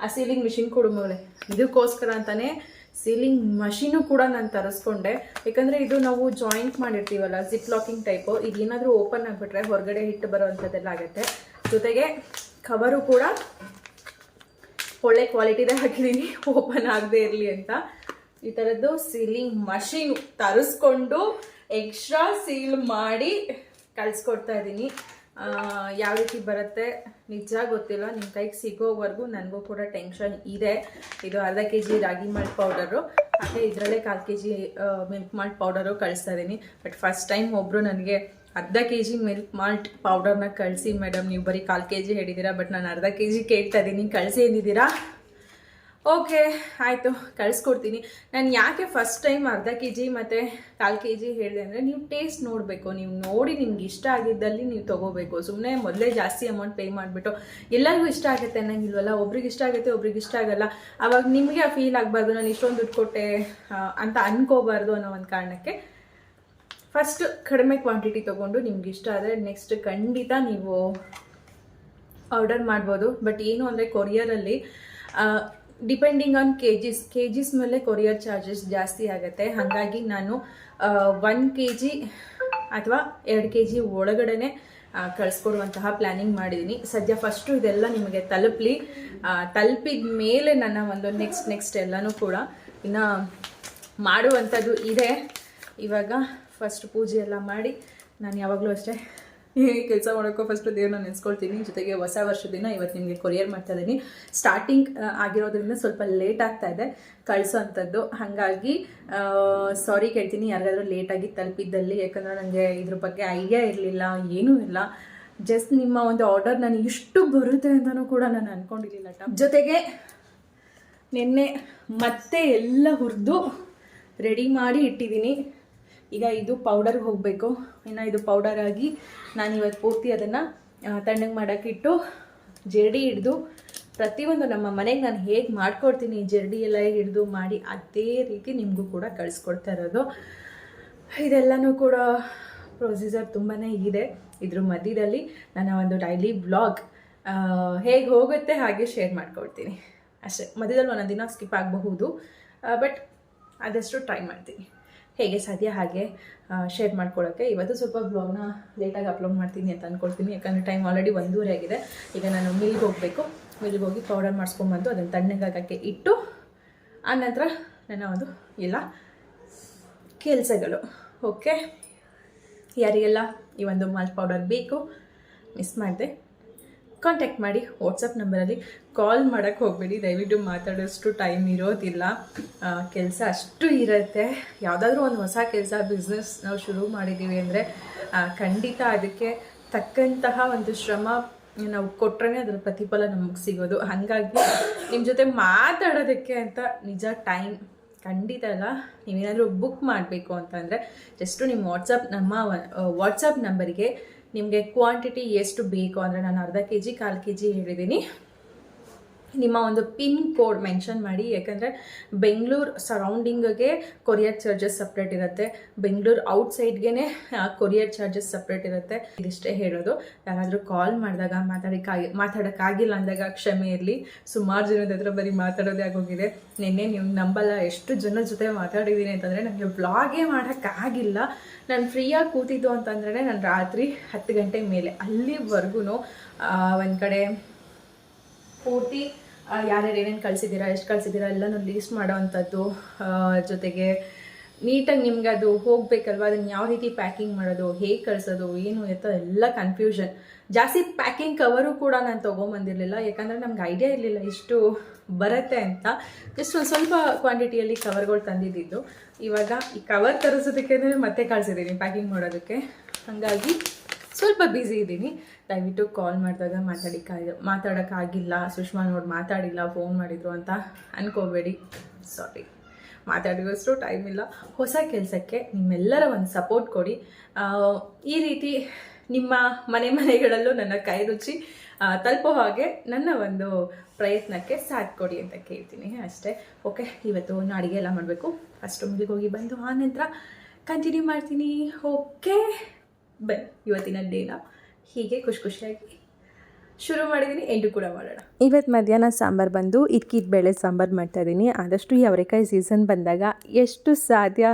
ಆ ಸೀಲಿಂಗ್ ಮಿಷಿನ್ ಕೊಡು ಮಗಳೇ. ಇದಕ್ಕೋಸ್ಕರ ಅಂತಾನೆ ಸೀಲಿಂಗ್ ಮಷೀನು ಕೂಡ ನಾನು ತರಿಸ್ಕೊಂಡೆ. ಯಾಕಂದರೆ ಇದು ನಾವು ಜಾಯಿಂಟ್ ಮಾಡಿರ್ತೀವಲ್ಲ ಜಿಪ್ ಲಾಕಿಂಗ್ ಟೈಪು ಇದೇನಾದರೂ ಓಪನ್ ಆಗಿಬಿಟ್ರೆ ಹೊರಗಡೆ ಹಿಟ್ಟು ಬರೋವಂಥದ್ದೆಲ್ಲ ಆಗುತ್ತೆ. ಜೊತೆಗೆ ಕವರು ಕೂಡ ಒಳ್ಳೆ ಕ್ವಾಲಿಟಿದೇ ಹಾಕಿದ್ದೀನಿ ಓಪನ್ ಆಗದೆ ಇರಲಿ ಅಂತ. ಈ ಥರದ್ದು ಸೀಲಿಂಗ್ ಮಷೀನ್ ತರಿಸ್ಕೊಂಡು ಎಕ್ಸ್ಟ್ರಾ ಸೀಲ್ ಮಾಡಿ ಕಳಿಸ್ಕೊಡ್ತಾ ಇದ್ದೀನಿ ಯಾವ ರೀತಿ ಬರುತ್ತೆ? ನಿಜ ಗೊತ್ತಿಲ್ಲ. ನಿಮ್ಮ ಕೈಗೆ ಸಿಗೋವರೆಗೂ ನನಗೂ ಕೂಡ ಟೆನ್ಷನ್ ಇದೆ. ಇದು ಅರ್ಧ K G ragi malt powder ಹಾಗೆ ಇದರಲ್ಲೇ ಕಾಲು K G milk malt powder ಕಳಿಸ್ತಾ ಇದ್ದೀನಿ. ಬಟ್ ಫಸ್ಟ್ ಟೈಮ್ ಒಬ್ಬರು ನನಗೆ ಅರ್ಧ ಕೆ ಜಿ ಮಿಲ್ಕ್ ಮಾಲ್ಟ್ ಪೌಡರ್ನ ಕಳಿಸಿ ಮೇಡಮ್ ನೀವು ಬರೀ ಕಾಲು ಕೆ ಜಿ ಹೇಳಿದ್ದೀರಾ ಬಟ್ ನಾನು ಅರ್ಧ ಕೆ ಜಿ ಕೇಳ್ತಾ ಇದ್ದೀನಿ. ಕಳಿಸಿ ಎಂದಿದ್ದೀರಾ ಓಕೆ, ಆಯಿತು, ಕಳಿಸ್ಕೊಡ್ತೀನಿ. ನಾನು ಯಾಕೆ ಫಸ್ಟ್ ಟೈಮ್ ಅರ್ಧ ಕೆ ಜಿ ಮತ್ತು ಕಾಲು ಕೆ ಜಿ ಹೇಳಿದೆ ಅಂದರೆ ನೀವು ಟೇಸ್ಟ್ ನೋಡಬೇಕು, ನೀವು ನೋಡಿ ನಿಮ್ಗೆ ಇಷ್ಟ ಆಗಿದ್ದಲ್ಲಿ ನೀವು ತೊಗೋಬೇಕು. ಸುಮ್ಮನೆ ಮೊದಲೇ ಜಾಸ್ತಿ ಅಮೌಂಟ್ ಪೇ ಮಾಡಿಬಿಟ್ಟು ಎಲ್ಲರಿಗೂ ಇಷ್ಟ ಆಗುತ್ತೆ ಅನ್ನೋಂಗಿಲ್ವಲ್ಲ ಒಬ್ರಿಗೆ ಇಷ್ಟ ಆಗುತ್ತೆ, ಒಬ್ರಿಗೆ ಇಷ್ಟ ಆಗಲ್ಲ. ಅವಾಗ ನಿಮಗೆ ಆ ಫೀಲ್ ಆಗಬಾರ್ದು, ನಾನು ಇಷ್ಟೊಂದು ದುಡ್ಡು ಕೊಟ್ಟೆ ಅಂತ ಅನ್ಕೋಬಾರ್ದು ಅನ್ನೋ ಒಂದು ಕಾರಣಕ್ಕೆ ಫಸ್ಟ್ ಕಡಿಮೆ ಕ್ವಾಂಟಿಟಿ ತೊಗೊಂಡು ನಿಮ್ಗೆ ಇಷ್ಟ ಆದರೆ ನೆಕ್ಸ್ಟ್ ಖಂಡಿತ ನೀವು ಆರ್ಡರ್ ಮಾಡ್ಬೋದು. ಬಟ್ ಏನು ಅಂದರೆ ಕೊರಿಯರಲ್ಲಿ depending on K Gs K Gs ಮೇಲೆ ಕೊರಿಯರ್ ಚಾರ್ಜಸ್ ಜಾಸ್ತಿ ಆಗುತ್ತೆ. ಹಾಗಾಗಿ ನಾನು ಒನ್ ಕೆ ಜಿ ಅಥವಾ ಎರಡು ಕೆ ಜಿ ಒಳಗಡೆನೆ ಕಳಿಸ್ಕೊಡುವಂತಹ ಪ್ಲ್ಯಾನಿಂಗ್ ಮಾಡಿದ್ದೀನಿ ಸದ್ಯ ಫಸ್ಟು ಇದೆಲ್ಲ ನಿಮಗೆ ತಲುಪಲಿ. ತಲುಪಿದ ಮೇಲೆ ನನ್ನ ಒಂದು ನೆಕ್ಸ್ಟ್ ನೆಕ್ಸ್ಟ್ ಎಲ್ಲನೂ ಕೂಡ ಇನ್ನು ಮಾಡುವಂಥದ್ದು ಇದೆ. ಇವಾಗ ಫಸ್ಟ್ ಪೂಜೆ ಎಲ್ಲ ಮಾಡಿ, ನಾನು ಯಾವಾಗಲೂ ಅಷ್ಟೇ ಕೆಲಸ ಮಾಡೋಕ್ಕೂ ಫಸ್ಟ್ ದೇವ್ರನ್ನ ನೆನೆಸ್ಕೊಳ್ತೀನಿ. ಜೊತೆಗೆ ಹೊಸ ವರ್ಷದ ದಿನ ಇವತ್ತು ನಿಮಗೆ ಕೊರಿಯರ್ ಮಾಡ್ತಾ ಇದ್ದೀನಿ. ಸ್ಟಾರ್ಟಿಂಗ್ ಆಗಿರೋದ್ರಿಂದ ಸ್ವಲ್ಪ ಲೇಟ್ ಆಗ್ತಾ ಇದೆ. ಕಳಿಸೋವಂಥದ್ದು ಹಾಗಾಗಿ ಸಾರಿ ಕೇಳ್ತೀನಿ. ಯಾರಿಗಾದ್ರೂ ಲೇಟಾಗಿ ತಲುಪಿದ್ದಲ್ಲಿ, ಯಾಕಂದರೆ ನನಗೆ ಇದ್ರ ಬಗ್ಗೆ ಐಡಿಯಾ ಇರಲಿಲ್ಲ, ಏನೂ ಇಲ್ಲ. ಜಸ್ಟ್ ನಿಮ್ಮ ಒಂದು ಆರ್ಡರ್ ನಾನು ಇಷ್ಟು ಬರುತ್ತೆ ಅಂತಲೂ ಕೂಡ ನಾನು ಅಂದ್ಕೊಂಡಿರಲಿಲ್ಲ ಜೊತೆಗೆ ನಿನ್ನೆ ಮತ್ತೆ ಎಲ್ಲ ಹುರಿದು ರೆಡಿ ಮಾಡಿ ಇಟ್ಟಿದ್ದೀನಿ. ಈಗ ಇದು ಪೌಡರ್ಗೆ ಹೋಗಬೇಕು. ಇನ್ನು ಇದು ಪೌಡರ್ ಆಗಿ ನಾನು ಇವತ್ತು ಪೂರ್ತಿ ಅದನ್ನು ತಣ್ಣಗೆ ಮಾಡೋಕ್ಕಿಟ್ಟು ಜರಡಿ ಹಿಡಿದು ಪ್ರತಿಯೊಂದು ನಮ್ಮ ಮನೆಗೆ ನಾನು ಹೇಗೆ ಮಾಡ್ಕೊಡ್ತೀನಿ ಜರಡಿ ಎಲ್ಲ ಹಿಡಿದು ಮಾಡಿ ಅದೇ ರೀತಿ ನಿಮಗೂ ಕೂಡ ಕಳಿಸ್ಕೊಡ್ತಾ ಇರೋದು. ಇದೆಲ್ಲನೂ ಕೂಡ ಪ್ರೊಸೀಜರ್ ತುಂಬಾ ಇದೆ. ಇದ್ರ ಮಧ್ಯದಲ್ಲಿ ನನ್ನ ಒಂದು ಡೈಲಿ ಬ್ಲಾಗ್ ಹೇಗೆ ಹೋಗುತ್ತೆ ಹಾಗೆ ಶೇರ್ ಮಾಡ್ಕೊಡ್ತೀನಿ. ಅಷ್ಟೇ. ಮಧ್ಯದಲ್ಲಿ ಒಂದೊಂದು ದಿನ ಸ್ಕಿಪ್ ಆಗಬಹುದು. ಬಟ್ ಆದಷ್ಟು ಟ್ರೈ ಮಾಡ್ತೀನಿ. ಹೇಗೆ ಸಾಧ್ಯ ಹಾಗೆ ಶೇರ್ ಮಾಡ್ಕೊಳ್ಳೋಕ್ಕೆ ಇವತ್ತು ಸ್ವಲ್ಪ ಬ್ಲಾಗ್ನ ಲೇಟಾಗಿ ಅಪ್ಲೋಡ್ ಮಾಡ್ತೀನಿ ಅಂತ ಅಂದ್ಕೊಳ್ತೀನಿ ಯಾಕಂದರೆ ಟೈಮ್ ಆಲ್ರೆಡಿ ಒಂದೂವರೆ ಆಗಿದೆ. ಈಗ ನಾನು ಮಿಲ್ಗೆ ಹೋಗಬೇಕು. ಮಿಲ್ಗೆ ಹೋಗಿ ಪೌಡರ್ ಮಾಡಿಸ್ಕೊಂಬಂದು ಅದನ್ನು ತಣ್ಣಗಾಗಕ್ಕೆ ಇಟ್ಟು ಆನಂತರ ನನ್ನ ಒಂದು ಎಲ್ಲ ಕೆಲಸಗಳು. ಓಕೆ ಯಾರಿಗೆಲ್ಲ ಈ ಒಂದು ಮಾಲ್ ಪೌಡರ್ ಬೇಕು ಮಿಸ್ ಮಾಡಿದೆ. ಕಾಂಟ್ಯಾಕ್ಟ್ ಮಾಡಿ ವಾಟ್ಸಪ್ ನಂಬರಲ್ಲಿ ಕಾಲ್ ಮಾಡೋಕ್ಕೆ ಹೋಗಬೇಡಿ. ದಯವಿಟ್ಟು ಮಾತಾಡೋಷ್ಟು ಟೈಮ್ ಇರೋದಿಲ್ಲ. ಕೆಲಸ ಅಷ್ಟು ಇರುತ್ತೆ. ಯಾವುದಾದ್ರೂ ಒಂದು ಹೊಸ ಕೆಲಸ ಬಿಸ್ನೆಸ್ ನಾವು ಶುರು ಮಾಡಿದ್ದೀವಿ ಅಂದರೆ ಖಂಡಿತ ಅದಕ್ಕೆ ತಕ್ಕಂತಹ ಒಂದು ಶ್ರಮ ನಾವು ಕೊಟ್ರೇ ಅದರ ಪ್ರತಿಫಲ ನಮಗೆ ಸಿಗೋದು. ಹಾಗಾಗಿ ನಿಮ್ಮ ಜೊತೆ ಮಾತಾಡೋದಕ್ಕೆ ಅಂತ ನಿಜ ಟೈಮ್ ಖಂಡಿತ ಅಲ್ಲ. ನೀವೇನಾದರೂ ಬುಕ್ ಮಾಡಬೇಕು ಅಂತಂದರೆ ಜಸ್ಟು ನಿಮ್ಮ ವಾಟ್ಸಪ್ ನಮ್ಮ ವಾಟ್ಸಪ್ ನಂಬರಿಗೆ ನಿಮಗೆ ಕ್ವಾಂಟಿಟಿ ಎಷ್ಟು ಬೇಕು ಅಂದರೆ ನಾನು ಅರ್ಧ ಕೆ ಜಿ ಕಾಲು ಕೆ ಜಿ ಹೇಳಿದ್ದೀನಿ ನಿಮ್ಮ ಒಂದು ಪಿನ್ ಕೋಡ್ ಮೆನ್ಷನ್ ಮಾಡಿ, ಯಾಕಂದರೆ ಬೆಂಗಳೂರು ಸರೌಂಡಿಂಗ್ಗೆ ಕೊರಿಯರ್ ಚಾರ್ಜಸ್ ಸಪ್ರೇಟ್ ಇರುತ್ತೆ. ಬೆಂಗಳೂರು ಔಟ್ಸೈಡ್ಗೆ ಕೊರಿಯರ್ ಚಾರ್ಜಸ್ ಸಪ್ರೇಟ್ ಇರುತ್ತೆ. ಇದಿಷ್ಟೇ ಹೇಳೋದು. ಯಾರಾದರೂ ಕಾಲ್ ಮಾಡಿದಾಗ ಮಾತಾಡೋಕ್ಕಾಗಿ ಮಾತಾಡೋಕ್ಕಾಗಿಲ್ಲ ಅಂದಾಗ ಕ್ಷಮೆ ಇರಲಿ. ಸುಮಾರು ಜನದ ಹತ್ರ ಬರೀ ಮಾತಾಡೋದೇ ಆಗೋಗಿದೆ. ನಿನ್ನೆ ನೀವು ನಂಬಲ್ಲ ಎಷ್ಟು ಜನರ ಜೊತೆ ಮಾತಾಡಿದ್ದೀನಿ ಅಂತಂದರೆ ನನಗೆ ಬ್ಲಾಗೇ ಮಾಡೋಕ್ಕಾಗಿಲ್ಲ. ನಾನು ಫ್ರೀಯಾಗಿ ಕೂತಿದ್ದು ಅಂತಂದ್ರೆ ನಾನು ರಾತ್ರಿ ಹತ್ತು ಗಂಟೆ ಮೇಲೆ ಅಲ್ಲಿವರೆಗೂ ಒಂದು ಕಡೆ ಪೂರ್ತಿ ಯಾರ್ಯಾರು ಏನೇನು ಕಳಿಸಿದ್ದೀರಾ, ಎಷ್ಟು ಕಳಿಸಿದ್ದೀರಾ ಎಲ್ಲನೂ ಲೀಸ್ಟ್ ಮಾಡೋ ಅಂಥದ್ದು ಜೊತೆಗೆ ನೀಟಾಗಿ ನಿಮ್ಗೆ ಅದು ಹೋಗಬೇಕಲ್ವ? ಅದನ್ನು ಯಾವ ರೀತಿ ಪ್ಯಾಕಿಂಗ್ ಮಾಡೋದು, ಹೇಗೆ ಕಳಿಸೋದು, ಏನು ಎತ್ತ ಎಲ್ಲ ಕನ್ಫ್ಯೂಷನ್ ಜಾಸ್ತಿ ಪ್ಯಾಕಿಂಗ್ ಕವರು ಕೂಡ ನಾನು ತೊಗೊಂಬಂದಿರಲಿಲ್ಲ, ಯಾಕಂದರೆ ನಮ್ಗೆ ಐಡಿಯಾ ಇರಲಿಲ್ಲ ಇಷ್ಟು ಬರುತ್ತೆ ಅಂತ. ಜಸ್ಟ್ ಒಂದು ಸ್ವಲ್ಪ ಕ್ವಾಂಟಿಟಿಯಲ್ಲಿ ಕವರ್ಗಳು ತಂದಿದ್ದಿದ್ದು. ಇವಾಗ ಈ ಕವರ್ ತರಿಸೋದಕ್ಕೆ ಮತ್ತೆ ಕಳಿಸಿದ್ದೀನಿ ಪ್ಯಾಕಿಂಗ್ ಮಾಡೋದಕ್ಕೆ. ಹಾಗಾಗಿ ಸ್ವಲ್ಪ ಬ್ಯುಸಿ ಇದ್ದೀನಿ. ದಯವಿಟ್ಟು ಕಾಲ್ ಮಾಡಿದಾಗ ಮಾತಾಡಿಕ್ಕಾಗ ಮಾತಾಡೋಕ್ಕಾಗಿಲ್ಲ. ಸುಷ್ಮಾ ನೋಡಿ ಮಾತಾಡಿಲ್ಲ ಫೋನ್ ಮಾಡಿದ್ರು ಅಂತ ಅನ್ಕೋಬೇಡಿ. ಸಾರಿ ಮಾತಾಡಿರೋಷ್ಟು ಟೈಮ್ ಇಲ್ಲ. ಹೊಸ ಕೆಲಸಕ್ಕೆ ನಿಮ್ಮೆಲ್ಲರ ಒಂದು ಸಪೋರ್ಟ್ ಕೊಡಿ. ಆ, ಈ ರೀತಿ ನಿಮ್ಮ ಮನೆ ಮನೆಗಳಲ್ಲೂ ನನ್ನ ಕೈ ರುಚಿ ತಲುಪೋ ಹಾಗೆ ನನ್ನ ಒಂದು ಪ್ರಯತ್ನಕ್ಕೆ ಸಾಥ್ ಕೊಡಿ ಅಂತ ಕೇಳ್ತೀನಿ. ಅಷ್ಟೇ. ಓಕೆ ಇವತ್ತು ಒಂದು ಅಡುಗೆ ಎಲ್ಲ ಮಾಡಬೇಕು. ಫಸ್ಟ್ ಹೋಗಿ ಬಂದು ಆನಂತರ ಕಂಟಿನ್ಯೂ ಮಾಡ್ತೀನಿ. ಓಕೆ ಬನ್ನಿ ಇವತ್ತಿನ ಡೇನ ಹೀಗೆ ಖುಷಿ ಖುಷಿಯಾಗಿ ಶುರು ಮಾಡಿದ್ದೀನಿ ಎಂಟು ಕೂಡ ಮಾಡೋಣ. ಇವತ್ತು ಮಧ್ಯಾಹ್ನ ಸಾಂಬಾರು ಬಂದು ಇಕ್ಕಿದ ಬೇಳೆ ಸಾಂಬಾರು ಮಾಡ್ತಾಯಿದ್ದೀನಿ ಆದಷ್ಟು ಈ ಅವರೆಕಾಯಿ ಸೀಸನ್ ಬಂದಾಗ ಎಷ್ಟು ಸಾಧ್ಯ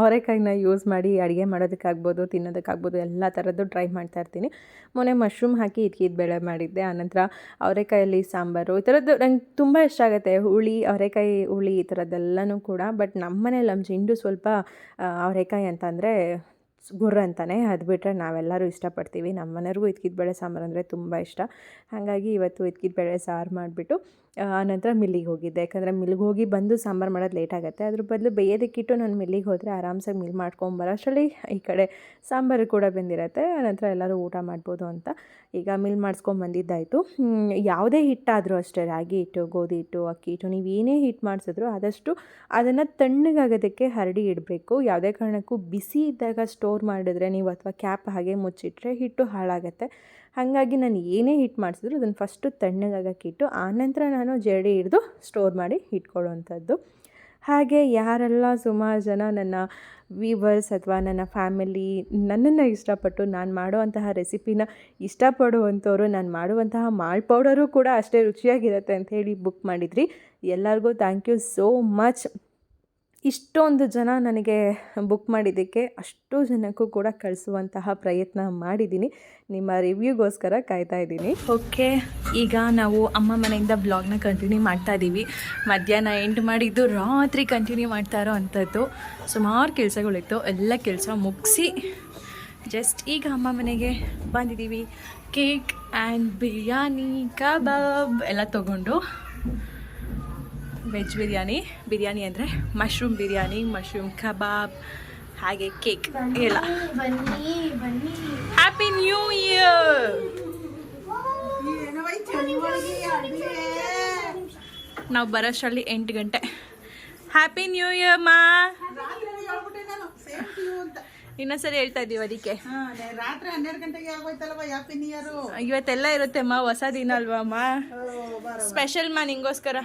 ಅವರೆಕಾಯಿನ ಯೂಸ್ ಮಾಡಿ ಅಡುಗೆ ಮಾಡೋದಕ್ಕಾಗ್ಬೋದು, ತಿನ್ನೋದಕ್ಕಾಗ್ಬೋದು, ಎಲ್ಲ ಥರದ್ದು ಟ್ರೈ ಮಾಡ್ತಾ ಇರ್ತೀನಿ. ಮೊನ್ನೆ ಮಶ್ರೂಮ್ ಹಾಕಿ ಇದ್ಕಿದ ಬೇಳೆ ಮಾಡಿದ್ದೆ. ಆನಂತರ ಅವರೆಕಾಯಲ್ಲಿ ಸಾಂಬಾರು, ಈ ಥರದ್ದು ನಂಗೆ ತುಂಬ ಇಷ್ಟ ಆಗುತ್ತೆ. ಹುಳಿ, ಅವರೆಕಾಯಿ ಹುಳಿ ಈ ಥರದ್ದೆಲ್ಲನೂ ಕೂಡ. ಬಟ್ ನಮ್ಮ ಮನೇಲಿ ನಮ್ಮ ಜಿಂಡು ಸ್ವಲ್ಪ ಅವರೆಕಾಯಿ ಅಂತ ಅಂದರೆ ಗುರ್ರ ಅಂತಾನೆ ಅದು ಬಿಟ್ಟರೆ ನಾವೆಲ್ಲರೂ ಇಷ್ಟಪಡ್ತೀವಿ. ನಮ್ಮ ಮನೆಯವ್ರಿಗೂ ಇದ್ಕಿದ ಬೇಳೆ ಸಾಂಬಾರು ಅಂದರೆ ತುಂಬ ಇಷ್ಟ. ಹಾಗಾಗಿ ಇವತ್ತು ಇದ್ಕಿದ ಬೇಳೆ ಸಾರು ಮಾಡಿಬಿಟ್ಟು ಆನಂತರ ಮಿಲ್ಲಿಗೆ ಹೋಗಿದ್ದೆ. ಯಾಕಂದರೆ ಮಿಲ್ಗೆ ಹೋಗಿ ಬಂದು ಸಾಂಬಾರು ಮಾಡೋದು ಲೇಟ್ ಆಗುತ್ತೆ. ಅದ್ರ ಬದಲು ಬೇಯೋದಕ್ಕಿಟ್ಟು ನಾನು ಮಿಲ್ಲಿಗೆ ಹೋದರೆ ಆರಾಮ್ಸಾಗಿ ಮಿಲ್ ಮಾಡ್ಕೊಂಬರೋ. ಅಷ್ಟರಲ್ಲಿ ಈ ಕಡೆ ಸಾಂಬಾರು ಕೂಡ ಬಂದಿರತ್ತೆ. ನಂತರ ಎಲ್ಲರೂ ಊಟ ಮಾಡ್ಬೋದು ಅಂತ ಈಗ ಮಿಲ್ ಮಾಡಿಸ್ಕೊಂಬಂದಿದ್ದಾಯಿತು ಯಾವುದೇ ಹಿಟ್ಟಾದರೂ ಅಷ್ಟೇ, ರಾಗಿ ಹಿಟ್ಟು, ಗೋಧಿ ಹಿಟ್ಟು, ಅಕ್ಕಿ ಹಿಟ್ಟು, ನೀವು ಏನೇ ಹಿಟ್ಟು ಮಾಡಿಸಿದ್ರು ಆದಷ್ಟು ಅದನ್ನು ತಣ್ಣಗಾಗೋದಕ್ಕೆ ಹರಡಿ ಇಡಬೇಕು. ಯಾವುದೇ ಕಾರಣಕ್ಕೂ ಬಿಸಿ ಇದ್ದಾಗ ಸ್ಟೋರ್ ಮಾಡಿದ್ರೆ ನೀವು ಅಥವಾ ಕ್ಯಾಪ್ ಹಾಗೆ ಮುಚ್ಚಿಟ್ರೆ ಹಿಟ್ಟು ಹಾಳಾಗುತ್ತೆ. ಹಾಗಾಗಿ ನಾನು ಏನೇ ಹಿಟ್ಟು ಮಾಡಿಸಿದ್ರು ಅದನ್ನು ಫಸ್ಟು ತಣ್ಣಗಾಗಕ್ಕೆ ಇಟ್ಟು ಆನಂತರ ನಾನು ಜರಡಿ ಹಿಡಿದು ಸ್ಟೋರ್ ಮಾಡಿ ಇಟ್ಕೊಳ್ಳೋವಂಥದ್ದು. ಹಾಗೆ ಯಾರೆಲ್ಲ ಸುಮಾರು ಜನ ನನ್ನ ವೀವರ್ಸ್ ಅಥವಾ ನನ್ನ ಫ್ಯಾಮಿಲಿ ನನ್ನನ್ನು ಇಷ್ಟಪಟ್ಟು ನಾನು ಮಾಡುವಂತಹ ರೆಸಿಪಿನ ಇಷ್ಟಪಡುವಂಥವ್ರು, ನಾನು ಮಾಡುವಂತಹ ಮಾಲ್ ಪೌಡರು ಕೂಡ ಅಷ್ಟೇ ರುಚಿಯಾಗಿರುತ್ತೆ ಅಂತ ಹೇಳಿ ಬುಕ್ ಮಾಡಿದ್ರಿ. ಎಲ್ಲರಿಗೂ ಥ್ಯಾಂಕ್ ಯು ಸೋ ಮಚ್. ಇಷ್ಟೊಂದು ಜನ ನನಗೆ ಬುಕ್ ಮಾಡಿದ್ದಕ್ಕೆ ಅಷ್ಟು ಜನಕ್ಕೂ ಕೂಡ ಕಳಿಸುವಂತಹ ಪ್ರಯತ್ನ ಮಾಡಿದ್ದೀನಿ. ನಿಮ್ಮ ರಿವ್ಯೂಗೋಸ್ಕರ ಕಾಯ್ತಾ ಇದ್ದೀನಿ. ಓಕೆ, ಈಗ ನಾವು ಅಮ್ಮ ಮನೆಯಿಂದ ಬ್ಲಾಗ್ನ ಕಂಟಿನ್ಯೂ ಮಾಡ್ತಾ ಇದ್ದೀವಿ ಮಧ್ಯಾಹ್ನ ಎಂಟು ಮಾಡಿದ್ದು ರಾತ್ರಿ ಕಂಟಿನ್ಯೂ ಮಾಡ್ತಾ ಇರೋ ಅಂಥದ್ದು. ಸುಮಾರು ಕೆಲಸಗಳಿತ್ತು, ಎಲ್ಲ ಕೆಲಸ ಮುಗಿಸಿ ಜಸ್ಟ್ ಈಗ ಅಮ್ಮ ಮನೆಗೆ ಬಂದಿದ್ದೀವಿ. ಕೇಕ್ ಆ್ಯಂಡ್ ಬಿರಿಯಾನಿ, ಕಬಾಬ್ ಎಲ್ಲ ತೊಗೊಂಡು ವೆಜ್ ಬಿರಿಯಾನಿ ಬಿರಿಯಾನಿ ಅಂದರೆ ಮಶ್ರೂಮ್ ಬಿರಿಯಾನಿ ಮಶ್ರೂಮ್ ಕಬಾಬ್ ಹಾಗೆ ಕೇಕ್ ಎಲ್ಲ. ಹ್ಯಾಪಿ ನ್ಯೂ ಇಯರ್ ನಾವು ಬರೋಷ್ಟರಲ್ಲಿ ಎಂಟು ಗಂಟೆ. ಹ್ಯಾಪಿ ನ್ಯೂ ಇಯರ್ ಮಾ. ಇನ್ನೊಂದ್ಸರಿ ಹೇಳ್ತಾ ಇದೀವಿ ಅದಕ್ಕೆ. ರಾತ್ರಿ ಹನ್ನೆರಡು ಗಂಟೆಗೆ ಆಗೋಯ್ತಲ್ವ ಹ್ಯಾಪಿ ನಿಯರು ಇವತ್ತೆಲ್ಲ ಇರುತ್ತೆ ಅಮ್ಮ ಹೊಸ ದಿನ ಅಲ್ವಾ ಅಮ್ಮ? ಸ್ಪೆಷಲ್ ಮಾ ನಿಂಗೋಸ್ಕರ.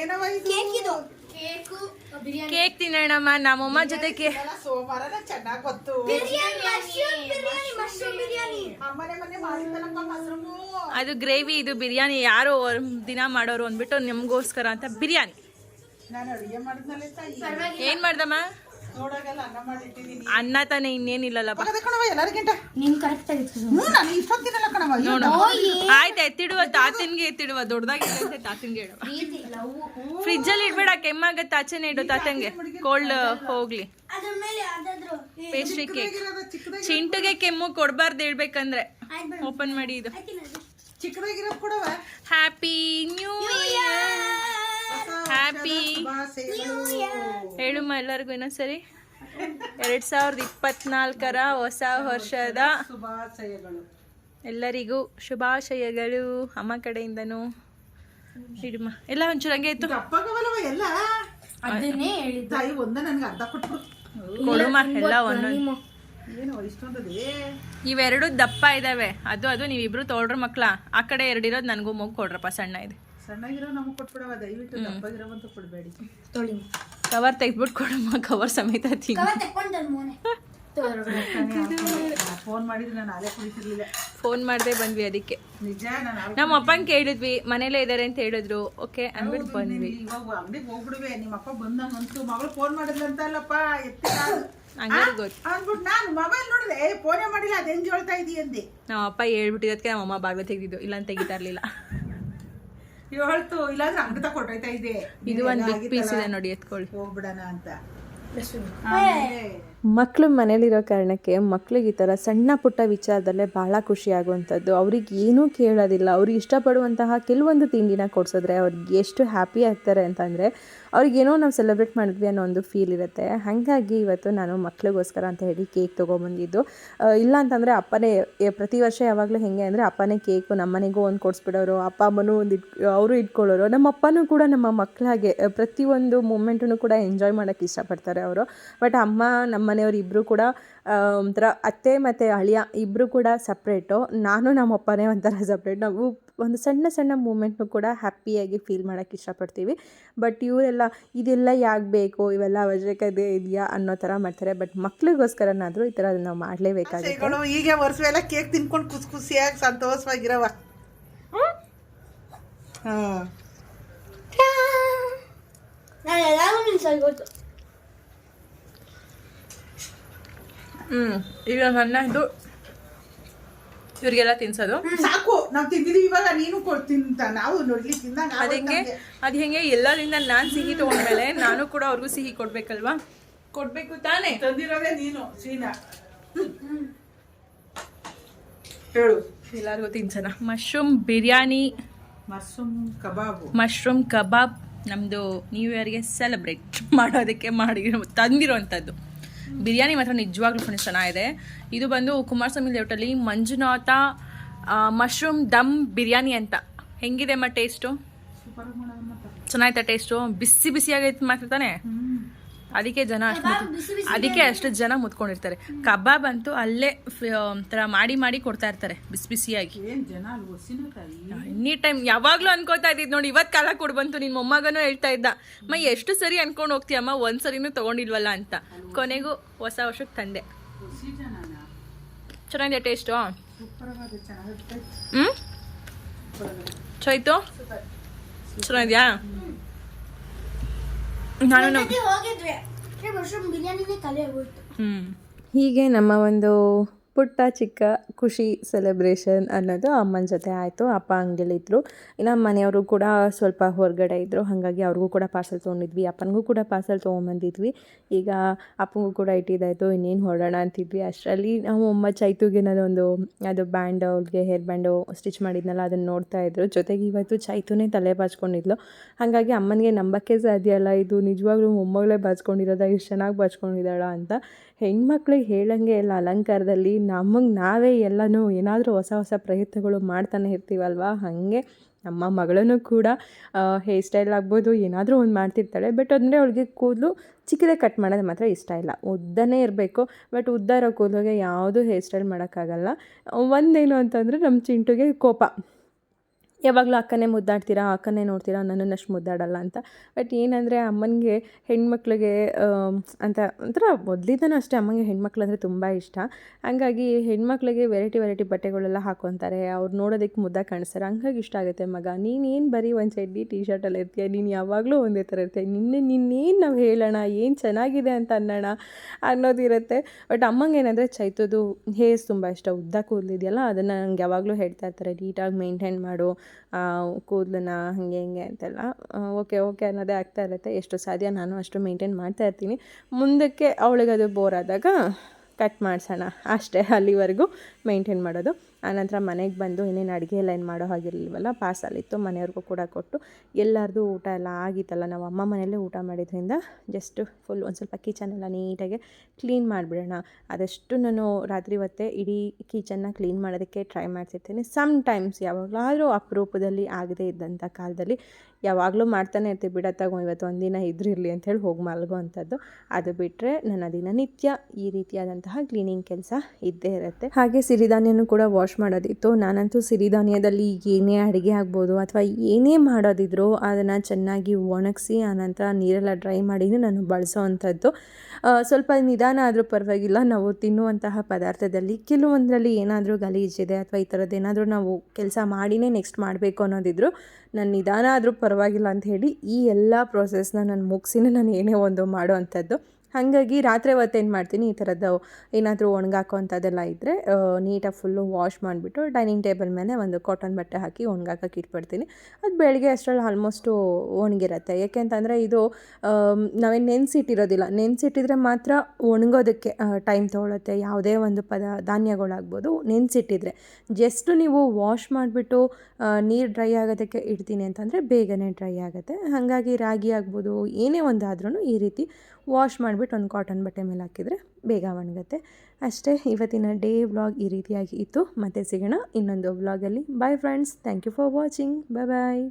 ಏನವ ಇದು? ಕೇಕು ಬಿರಿಯಾನಿ. ಕೇಕ್ ತಿನ್ನೋಣಮ್ಮ ನಮ್ಮಮ್ಮ ಜೊತೆಗೆ. ಎಲ್ಲ ಸೋಮವಾರನೇ ಚೆನ್ನಾಗ್ ಗೊತ್ತು. Biryani mushroom biryani mushroom biryani. ಅಮ್ಮನೆ ಮನೆ ಮಾಡಿದ್ದಲ್ಲಪ್ಪ ಮಶ್ರೂಮು. ಅದು ಗ್ರೇವಿ ಇದು ಬಿರಿಯಾನಿ ಯಾರು ದಿನ ಮಾಡೋರು ಅಂದ್ಬಿಟ್ಟು ನಿಮ್ಗೋಸ್ಕರ ಅಂತ ಬಿರಿಯಾನಿ. ಏನ್ ಮಾಡ್ದಮ್ಮ? ಅನ್ನ ತಾನೇ ಇನ್ನೇನಿಲ್ಲಲ್ಲ ನೀನ್ ಕರೆಕ್ಟ್ ನಾನು ಇಷ್ಟೊತ್ತಿನಲ್ಲ ಕಣವ ನೋಡು. ಆಯ್ತು ಎತ್ತಿಡುವ ತಾತನ್ಗೆ ಎತ್ತಿಡುವ ದೊಡ್ಡದಾಗಿ ತಾತಿನ್ಗೆ ತಾತನ್ಗೆ ಲವ್ ಫ್ರಿಜ್ ಅಲ್ಲಿ ಇಡ್ಬೇಡ ಕೆಮ್ಮಾಗತ್ತೆ ಆಚೆನೆ ಇಡು ತಾತಂಗೆ ಕೋಲ್ಡ್ ಹೋಗ್ಲಿ. ಅದ್ರ ಮೇಲೆ ಯಾವ್ದಾದ್ರು ಪೇಸ್ಟ್ರಿ ಕೇಕ್ ಚಿಂಟುಗೆ ಕೆಮ್ಮು ಕೊಡ್ಬಾರ್ದು ಹೇಳ್ಬೇಕಂದ್ರೆ. ಓಪನ್ ಮಾಡಿ ಇದು. ಚಿಕ್ಕದಾಗಿರೋ ಕೊಡವ. ಹ್ಯಾಪಿ ನ್ಯೂ ಇಯರ್ ಹ್ಯಾಪಿ ಹೇಳುಮ್ಮ ಎಲ್ಲರಿಗೂ ಇನ್ನೊಂದ್ಸರಿ. ಎರಡ್ ಸಾವಿರದ ಇಪ್ಪತ್ನಾಲ್ಕರ ಹೊಸ ವರ್ಷದ ಶುಭಾಶಯಗಳು. ಎಲ್ಲರಿಗೂ ಶುಭಾಶಯಗಳು ಅಮ್ಮ ಕಡೆಯಿಂದನು. ಇಡುಮ್ಮ ಎಲ್ಲ ಒಂಚೂರು ಹಂಗೆ ಇತ್ತು. ಎಲ್ಲ? ಅದನ್ನೇ ಹೇಳಿದ್ದು. ತಾಯಿ ಒಂದ ನನ್ಗೆ ಅರ್ಧ ಕೊಟ್ಬಿಡು ಕೊಡುಮ ಎಲ್ಲ ಒಂದೊಂದು. ಏನು ಇಷ್ಟೊಂದದೇ? ಇವೆರಡು ದಪ್ಪ ಇದಾವೆ. ಅದು ಅದು ನೀವಿಬ್ರು ತೊಗೊಳ್ರ ಮಕ್ಳ. ಆ ಕಡೆ ಎರಡಿರೋದು ನನಗೂ ಮಗು ಕೊಡ್ರಪ್ಪ ಸಣ್ಣ ಇದೆ. ಸಣ್ಣಗಿರೋ ನಮಗೆ ಕೊಟ್ಬಿಡವ ದಯವಿಟ್ಟು ದಪ್ಪಗಿರೋವಂತ ಕೊಡಬೇಡಿ. ತೊಳಿ. ಕವರ್ ತೆಗೆದ್ಬಿಟ್ಟು ಕೊಡಮ್ಮ ಕವರ್ ಸಮೇತ ಫೋನ್ ಮಾಡಿದ್ರೆ ನಾನು ಫೋನ್ ಮಾಡದೆ ಬಂದ್ವಿ ಅದಕ್ಕೆ. ನಿಜ ನಾನು ನಮ್ಮ ಅಪ್ಪನ ಕೇಳಿದ್ವಿ ಮನೇಲೇ ಇದ್ದಾರೆ ಅಂತ ಹೇಳಿದ್ರು. ಓಕೆ ಅಂದ್ಬಿಟ್ಟು ಬಂದ್ವಿ. ಇವಾಗ ಅಂಗಡಿಗೆ ಹೋಗ್ಬಿಡುವೆ ನಿಮ್ಮ ಅಪ್ಪ ಬಂದಂಗಂತೂ ಮಗಳು ಫೋನ್ ಮಾಡಿದ್ಲಂತ ಅಲ್ಲಪ್ಪ ಎತ್ತಿ ಹಂಗಾರು ಗೊತ್ತು. ಅಂದ್ಬಿಟ್ಟು ನಾನು ಮೊಬೈಲ್ ನೋಡಿದೆ ಏ ಫೋನೇ ಮಾಡಿಲ್ಲ ಅದು ಹೆಂಗ್ ಹೇಳ್ತಾ ಅಂದೆ. ನಮ್ಮ ಅಪ್ಪ ಹೇಳ್ಬಿಟ್ಟಿದ್ದಕ್ಕೆ ನಮ್ಮ ಅಮ್ಮ ಬಾಗ್ಲು ತೆಗ್ದಿದ್ದು ಇಲ್ಲ ಅಂತ ತೆಗಿತಾ ಇರ್ಲಿಲ್ಲ. ಹೇಳ್ತು ಇಲ್ಲಾಂದ್ರೆ ಅಂಗಡಿ ತಗೊಟ್ಟೈತಾ ಇದೆ. ಇದು ಒಂದು ಬಿಗ್ ಪೀಸ್ ಇದೆ ನೋಡಿ ಎತ್ಕೊಳ್ಳಿ. ಹೋಗ್ಬಿಡಣ ಅಂತ. ಮಕ್ಕಳು ಮನೇಲಿರೋ ಕಾರಣಕ್ಕೆ ಮಕ್ಳಿಗೆ ಈ ಥರ ಸಣ್ಣ ಪುಟ್ಟ ವಿಚಾರದಲ್ಲೇ ಭಾಳ ಖುಷಿ ಆಗುವಂಥದ್ದು ಅವ್ರಿಗೆ ಏನೂ ಕೇಳೋದಿಲ್ಲ. ಅವ್ರಿಗೆ ಇಷ್ಟಪಡುವಂತಹ ಕೆಲವೊಂದು ತಿಂಡಿನ ಕೊಡ್ಸಿದ್ರೆ ಅವ್ರಿಗೆ ಎಷ್ಟು ಹ್ಯಾಪಿ ಆಗ್ತಾರೆ ಅಂತಂದರೆ, ಅವ್ರಿಗೇನೋ ನಾವು ಸೆಲೆಬ್ರೇಟ್ ಮಾಡಿದ್ವಿ ಅನ್ನೋ ಒಂದು ಫೀಲ್ ಇರುತ್ತೆ. ಹಾಗಾಗಿ ಇವತ್ತು ನಾನು ಮಕ್ಳಿಗೋಸ್ಕರ ಅಂತ ಹೇಳಿ ಕೇಕ್ ತೊಗೊಬಂದಿದ್ದು. ಇಲ್ಲ ಅಂತಂದರೆ ಅಪ್ಪನೇ ಪ್ರತಿ ವರ್ಷ ಯಾವಾಗಲೂ ಹೆಂಗೆ ಅಂದರೆ ಅಪ್ಪನೇ ಕೇಕು ನಮ್ಮನೆಗೂ ಒಂದು ಕೊಡಿಸ್ಬಿಡೋರು, ಅಪ್ಪ ಅಮ್ಮನೂ ಒಂದು ಇಟ್, ಅವರು ಇಟ್ಕೊಳ್ಳೋರು. ನಮ್ಮ ಅಪ್ಪನೂ ಕೂಡ ನಮ್ಮ ಮಕ್ಕಳಾಗೆ ಪ್ರತಿಯೊಂದು ಮೂಮೆಂಟನ್ನು ಕೂಡ ಎಂಜಾಯ್ ಮಾಡೋಕ್ಕೆ ಇಷ್ಟಪಡ್ತಾರೆ ಅವರು. ಬಟ್ ಅಮ್ಮ ನಮ್ಮ ಮನೆಯವ್ರು ಇಬ್ಬರು ಕೂಡ ಆ, ಒಂಥರ ಅತ್ತೆ ಮತ್ತು ಅಳಿಯ ಇಬ್ಬರು ಕೂಡ ಸಪ್ರೇಟು ನಾನು ನಮ್ಮ ಅಪ್ಪನೇ ಒಂಥರ ಸಪ್ರೇಟ್ ನಾವು ಒಂದು ಸಣ್ಣ ಸಣ್ಣ ಮೂಮೆಂಟ್ನು ಕೂಡ ಹ್ಯಾಪಿಯಾಗಿ ಫೀಲ್ ಮಾಡೋಕ್ಕೆ ಇಷ್ಟಪಡ್ತೀವಿ. ಬಟ್ ಇವರೆಲ್ಲ ಇದೆಲ್ಲ ಯಾಕೆ ಬೇಕು? ಇವೆಲ್ಲ ಅವಶ್ಯಕತೆ ಇದೆಯಾ? ಅನ್ನೋ ಥರ ಮಾಡ್ತಾರೆ. ಬಟ್ ಮಕ್ಳಿಗೋಸ್ಕರನಾದರೂ ಈ ಥರ ನಾವು ಮಾಡಲೇಬೇಕಾಗುತ್ತೆ. ಈಗ ವರ್ಷವೆಲ್ಲ ಕೇಕ್ ತಿನ್ಕೊಂಡು ಖುಷಿ ಖುಷಿಯಾಗಿ ಸಂತೋಷವಾಗಿರವ ಹಾ ಹ್ಮ್. ಈಗ ಇದು ಇವ್ರಿಗೆಲ್ಲ ತಿನ್ಸೋದು. ಸಾಕು. ನಾವು ತಿಂದಿದೀವಿ ಇವಾಗ ನೀನು ಕೊಡ್ತೀನಿ ನಾವು ನೋಡ್ಲಿ ತಿಂದಂಗ ಅದ್ ಹೆಂಗೆ? ಅದ್ ಹೆಂಗೆ? ಎಲ್ಲರಿಂದ ನಾನು ಸಿಹಿ ತಗೊಂಡ್ಮೇಲೆ ನಾನು ಕೂಡ ಅವ್ರಿಗೂ ಸಿಹಿ ಕೊಡ್ಬೇಕಲ್ವಾ? ಕೊಡ್ಬೇಕು ತಾನೇ. ತಂದಿರೋದೇ ನೀನು ಸೀನಾ ಹೇಳು. ಎಲ್ಲರಿಗೂ ತಿನ್ಸೋಣ. Mushroom biryani mushroom kebab. Mushroom kebab ನಮ್ಮದು ನ್ಯೂ ಇಯರ್ಗೆ ಸೆಲೆಬ್ರೇಟ್ ಮಾಡೋದಕ್ಕೆ ಮಾಡಿ ತಂದಿರೋವಂಥದ್ದು ಬಿರಿಯಾನಿ ಮಾತ್ರ ನಿಜವಾಗ್ಲೂ ಫ್ರೆಂಡ್ಸ್ ಚೆನ್ನಾಗಿದೆ. ಇದು ಬಂದು ಕುಮಾರಸ್ವಾಮಿ ಲೇಔಟಲ್ಲಿ ಮಂಜುನಾಥ ಮಶ್ರೂಮ್ ದಮ್ ಬಿರಿಯಾನಿ ಅಂತ. ಹೆಂಗಿದೆ ಅಮ್ಮ ಟೇಸ್ಟು ಚೆನ್ನಾಯ್ತಾ ಟೇಸ್ಟು ಬಿಸಿ ಬಿಸಿಯಾಗೈತೆ ಮಾತ್ರ ತಾನೇ? ಅದಕ್ಕೆ ಜನ ಅಷ್ಟು ಅದಕ್ಕೆ ಅಷ್ಟು ಜನ ಮುತ್ಕೊಂಡಿರ್ತಾರೆ. ಕಬಾಬ್ ಅಂತೂ ಅಲ್ಲೇ ಒಂಥರ ಮಾಡಿ ಮಾಡಿ ಕೊಡ್ತಾ ಇರ್ತಾರೆ ಬಿಸಿ ಬಿಸಿಯಾಗಿ. ಎನಿ ಟೈಮ್ ಯಾವಾಗ್ಲೂ ಅನ್ಕೋತಾ ಇದ್ದಿದ್ ನೋಡಿ ಇವತ್ತು ಕಾಲ ಕೊಡ್ ಬಂತು ನಿನ್ ಮೊಮ್ಮಗನೂ ಹೇಳ್ತಾ ಇದ್ದ ಅಮ್ಮ ಎಷ್ಟು ಸರಿ ಅನ್ಕೊಂಡು ಹೋಗ್ತೀಯಮ್ಮ ಒಂದ್ ಸರಿನೂ ತಗೊಂಡಿಲ್ವಲ್ಲ ಅಂತ. ಕೊನೆಗೂ ಹೊಸ ವರ್ಷಕ್ಕೆ ತಂದೆ. ಚೆನ್ನಾಗಿದೆ ಟೇಸ್ಟು? ಹ್ಞೂ ಚೆನ್ನಾಗಿದ್ಯಾ? ನಾನು ಹೋಗಿದ್ವಿ. ಮಶ್ರೂಮ್ ಬಿರಿಯಾನಿನೇ ಕಲೆ ಹೋಯ್ತು ಹೀಗೆ ನಮ್ಮ ಒಂದು ಪುಟ್ಟ ಚಿಕ್ಕ ಖುಷಿ ಸೆಲೆಬ್ರೇಷನ್ ಅನ್ನೋದು ಅಮ್ಮನ ಜೊತೆ ಆಯಿತು, ಅಪ್ಪ ಅಂಗಡಿಲಿದ್ರು ಇನ್ನು ಮನೆಯವರು ಕೂಡ ಸ್ವಲ್ಪ ಹೊರಗಡೆ ಇದ್ದರು ಹಾಗಾಗಿ ಅವ್ರಿಗೂ ಕೂಡ ಪಾರ್ಸೆಲ್ ತೊಗೊಂಡಿದ್ವಿ, ಅಪ್ಪನಿಗೂ ಕೂಡ ಪಾರ್ಸೆಲ್ ತೊಗೊಂಬಂದಿದ್ವಿ. ಈಗ ಅಪ್ಪನಿಗೂ ಕೂಡ ಇಟ್ಟಿದ್ದಾಯಿತು, ಇನ್ನೇನು ಹೊರಡೋಣ ಅಂತಿದ್ವಿ. ಅಷ್ಟರಲ್ಲಿ ನಾವು ಅಮ್ಮ ಚೈತುಗೆ ಒಂದು, ಅದು ಬ್ಯಾಂಡ್ ಅವ್ರಿಗೆ ಹೇರ್ ಬ್ಯಾಂಡು ಸ್ಟಿಚ್ ಮಾಡಿದ್ನಲ್ಲ, ಅದನ್ನು ನೋಡ್ತಾ ಇದ್ರು. ಜೊತೆಗೆ ಇವತ್ತು ಚೈತುನೇ ತಲೆ ಬಾಚ್ಕೊಂಡಿದ್ಲು. ಹಾಗಾಗಿ ಅಮ್ಮನಿಗೆ ನಂಬಕ್ಕೆ ಸಾಧ್ಯ ಅಲ್ಲ ಇದು ನಿಜವಾಗ್ಲೂ ಮೊಮ್ಮಗಳೇ ಬಾಚ್ಕೊಂಡಿರೋದ, ಇಷ್ಟು ಚೆನ್ನಾಗಿ ಬಾಚ್ಕೊಂಡಿದ್ದಾಳ ಅಂತ. ಹೆಣ್ಮಕ್ಳಿಗೆ ಹೇಳಂಗೆ ಇಲ್ಲ ಅಲಂಕಾರದಲ್ಲಿ, ನಮಗೆ ನಾವೇ ಎಲ್ಲನೂ ಏನಾದರೂ ಹೊಸ ಹೊಸ ಪ್ರಯತ್ನಗಳು ಮಾಡ್ತಾನೆ ಇರ್ತೀವಲ್ವಾ? ಹಾಗೆ ನಮ್ಮ ಮಗಳೂ ಕೂಡ ಹೇರ್ ಸ್ಟೈಲ್ ಆಗ್ಬೋದು, ಏನಾದರೂ ಒಂದು ಮಾಡ್ತಿರ್ತಾಳೆ. ಬಟ್ ಅಂದರೆ ಅವಳಿಗೆ ಕೂದಲು ಚಿಕ್ಕದೇ ಕಟ್ ಮಾಡೋದು ಮಾತ್ರ ಇಷ್ಟ ಇಲ್ಲ. ಉದ್ದನೇ ಇರಬೇಕು. ಬಟ್ ಉದ್ದ ಇರೋ ಕೂದಲಿಗೆ ಯಾವುದೂ ಹೇರ್ ಸ್ಟೈಲ್ ಮಾಡೋಕ್ಕಾಗಲ್ಲ. ಒಂದೇನು ಅಂತಂದರೆ ನಮ್ಮ ಚಿಂಟುಗೆ ಕೋಪ. ಯಾವಾಗಲೂ ಅಕ್ಕನೇ ಮುದ್ದಾಡ್ತೀರಾ, ಅಕ್ಕನೇ ನೋಡ್ತೀರಾ, ನನ್ನನ್ನು ಅಷ್ಟು ಮುದ್ದಾಡಲ್ಲ ಅಂತ. ಬಟ್ ಏನಂದರೆ ಅಮ್ಮನಿಗೆ ಹೆಣ್ಮಕ್ಳಿಗೆ ಅಂತ, ಒಂಥರ ಮೊದಲಿಂದನೂ ಅಷ್ಟೇ ಅಮ್ಮನಿಗೆ ಹೆಣ್ಮಕ್ಳು ಅಂದರೆ ತುಂಬ ಇಷ್ಟ. ಹಂಗಾಗಿ ಹೆಣ್ಮಕ್ಳಿಗೆ ವೆರೈಟಿ ವೆರೈಟಿ ಬಟ್ಟೆಗಳೆಲ್ಲ ಹಾಕೊತಾರೆ ಅವ್ರು ನೋಡೋದಕ್ಕೆ ಮುದ್ದಾಗಿ ಕಾಣಿಸ್ತಾರೆ. ಹಂಗಾಗಿ ಇಷ್ಟ ಆಗುತ್ತೆ ಮಗ. ನೀನು ಏನು ಬರೀ ಒಂದು ಚಡ್ಡಿ ಟೀ ಶರ್ಟಲ್ಲಿ ಇರ್ತೀಯ? ನೀನು ಯಾವಾಗಲೂ ಒಂದೇ ಥರ ಇರ್ತೀಯ? ನಿನ್ನೆ, ನಿನ್ನೇನು ನಾವು ಹೇಳೋಣ? ಏನು ಚೆನ್ನಾಗಿದೆ ಅಂತ ಅನ್ನೋಣ ಅನ್ನೋದಿರುತ್ತೆ ಬಟ್ ಅಮ್ಮಂಗೆ ಏನಂದರೆ ಚೈತದು ಹೇರ್ಸ್ ತುಂಬ ಇಷ್ಟ. ಉದ್ದ ಕೂದಲಿದೆಯಲ್ಲ ಅದನ್ನು ನಂಗೆ ಯಾವಾಗಲೂ ಹೇಳ್ತಾ ಇರ್ತಾರೆ. ನೀಟಾಗಿ ಮೇಂಟೈನ್ ಮಾಡು. ಕೂದಲನ್ನ ಹಾಗೆ ಹಿಂಗೆ ಅಂತೆಲ್ಲ. ಓಕೆ ಓಕೆ ಅನ್ನೋದೇ ಆಗ್ತಾ ಇರುತ್ತೆ. ಎಷ್ಟು ಸಾಧ್ಯ ನಾನು ಅಷ್ಟು ಮೇಂಟೈನ್ ಮಾಡ್ತಾ ಇರ್ತೀನಿ. ಮುಂದಕ್ಕೆ ಅವಳಿಗೆ ಅದು ಬೋರ್ ಆದಾಗ ಕಟ್ ಮಾಡಿಸೋಣ. ಅಷ್ಟೇ ಅಲ್ಲಿವರೆಗೂ ಮೇಂಟೈನ್ ಮಾಡೋದು. ಆನಂತರ ಮನೆಗೆ ಬಂದು ಇನ್ನೇನು ಅಡುಗೆ ಎಲ್ಲ ಏನು ಮಾಡೋ ಹಾಗಿರಲಿಲ್ವಲ್ಲ ಪಾರ್ಸಲಿತ್ತು ಮನೆಯವ್ರಿಗೂ ಕೂಡ ಕೊಟ್ಟು ಎಲ್ಲರದು ಊಟ ಎಲ್ಲ ಆಗಿತ್ತಲ್ಲ, ನಾವು ಅಮ್ಮ ಮನೆಯಲ್ಲೇ ಊಟ ಮಾಡಿದ್ರಿಂದ ಜಸ್ಟ್ ಫುಲ್ ಒಂದು ಸ್ವಲ್ಪ ಕಿಚನ್ ಎಲ್ಲ ನೀಟಾಗಿ ಕ್ಲೀನ್ ಮಾಡಿಬಿಡೋಣ. ಆದಷ್ಟು ನಾನು ರಾತ್ರಿ ಹೊತ್ತೆ ಇಡೀ ಕಿಚನ್ನ ಕ್ಲೀನ್ ಮಾಡೋದಕ್ಕೆ ಟ್ರೈ ಮಾಡ್ತಿರ್ತೀನಿ. ಸಮ್ ಟೈಮ್ಸ್ ಯಾವಾಗಲಾದರೂ ಅಪರೂಪದಲ್ಲಿ ಆಗದೇ ಇದ್ದಂಥ ಕಾಲದಲ್ಲಿ ಯಾವಾಗಲೂ ಮಾಡ್ತಾನೆ ಇರ್ತೀವಿ, ಬಿಡ ತಗೋ, ಇವತ್ತು ಒಂದಿನ ಇದ್ರಿರಲಿ ಅಂಥೇಳಿ ಹೋಗಿ ಮಲಗೋ ಅಂಥದ್ದು ಅದು ಬಿಟ್ಟರೆ ನನ್ನ ದಿನನಿತ್ಯ ಈ ರೀತಿಯಾದಂತಹ ಕ್ಲೀನಿಂಗ್ ಕೆಲಸ ಇದ್ದೇ ಇರುತ್ತೆ. ಹಾಗೆ ಸಿರಿಧಾನ್ಯನೂ ಕೂಡ ವಾಶ್ ಮಾಡೋದಿತ್ತು. ನಾನಂತೂ ಸಿರಿಧಾನ್ಯದಲ್ಲಿ ಏನೇ ಅಡುಗೆ ಆಗ್ಬೋದು ಅಥವಾ ಏನೇ ಮಾಡೋದಿದ್ರು ಅದನ್ನು ಚೆನ್ನಾಗಿ ಒಣಗಿಸಿ ಆನಂತರ ನೀರೆಲ್ಲ ಡ್ರೈ ಮಾಡಿನೇ ನಾನು ಬಳಸೋ ಅಂಥದ್ದು. ಸ್ವಲ್ಪ ನಿಧಾನ ಆದರೂ ಪರವಾಗಿಲ್ಲ. ನಾವು ತಿನ್ನುವಂತಹ ಪದಾರ್ಥದಲ್ಲಿ ಕೆಲವೊಂದರಲ್ಲಿ ಏನಾದರೂ ಗಲೀಜಿದೆ ಅಥವಾ ಈ ಥರದ್ದು ಏನಾದರೂ ನಾವು ಕೆಲಸ ಮಾಡಿನೇ ನೆಕ್ಸ್ಟ್ ಮಾಡಬೇಕು ಅನ್ನೋದಿದ್ರು ನಾನು ನಿಧಾನ ಆದರೂ ಪರವಾಗಿಲ್ಲ ಅಂತ ಹೇಳಿ ಈ ಎಲ್ಲ ಪ್ರೋಸೆಸ್ನ ನಾನು ಮುಗಿಸಿನೇ ನಾನು ಏನೇ ಒಂದು ಮಾಡೋ ಅಂಥದ್ದು. ಹಾಗಾಗಿ ರಾತ್ರಿ ಹೊತ್ತು ಏನು ಮಾಡ್ತೀನಿ, ಈ ಥರದ್ದು ಏನಾದರೂ ಒಣಗಾಕೋ ಅಂಥದ್ದೆಲ್ಲ ಇದ್ದರೆ ನೀಟಾಗಿ ಫುಲ್ಲು ವಾಶ್ ಮಾಡಿಬಿಟ್ಟು ಡೈನಿಂಗ್ ಟೇಬಲ್ ಮೇಲೆ ಒಂದು ಕಾಟನ್ ಬಟ್ಟೆ ಹಾಕಿ ಒಣಗಾಕಕ್ಕೆ ಇಟ್ಬಿಡ್ತೀನಿ. ಅದು ಬೆಳಗ್ಗೆ ಅಷ್ಟರಲ್ಲಿ ಆಲ್ಮೋಸ್ಟು ಒಣಗಿರುತ್ತೆ. ಯಾಕೆಂತಂದರೆ ಇದು ನಾವೇನು ನೆನೆಸಿಟ್ಟಿರೋದಿಲ್ಲ. ನೆನೆಸಿಟ್ಟಿದ್ರೆ ಮಾತ್ರ ಒಣಗೋದಕ್ಕೆ ಟೈಮ್ ತೊಗೊಳುತ್ತೆ. ಯಾವುದೇ ಒಂದು ಪದ, ಧಾನ್ಯಗಳಾಗ್ಬೋದು ನೆನೆಸಿಟ್ಟಿದ್ರೆ. ಜಸ್ಟ್ ನೀವು ವಾಶ್ ಮಾಡಿಬಿಟ್ಟು ನೀರು ಡ್ರೈ ಆಗೋದಕ್ಕೆ ಇಡ್ತೀನಿ ಅಂತಂದರೆ ಬೇಗನೆ ಡ್ರೈ ಆಗುತ್ತೆ. ಹಾಗಾಗಿ ರಾಗಿ ಆಗ್ಬೋದು, ಏನೇ ಒಂದಾದ್ರೂ ಈ ರೀತಿ ವಾಶ್ ಮಾಡಿಬಿಟ್ಟು ಒಂದು ಕಾಟನ್ ಬಟ್ಟೆ ಮೇಲೆ ಹಾಕಿದರೆ ಬೇಗ ಒಣಗುತ್ತೆ. ಅಷ್ಟೇ, ಇವತ್ತಿನ ಡೇ ವ್ಲಾಗ್ ಈ ರೀತಿಯಾಗಿ ಇತ್ತು. ಮತ್ತೆ ಸಿಗೋಣ ಇನ್ನೊಂದು ವ್ಲಾಗಲ್ಲಿ. Bye friends thank you for watching bye bye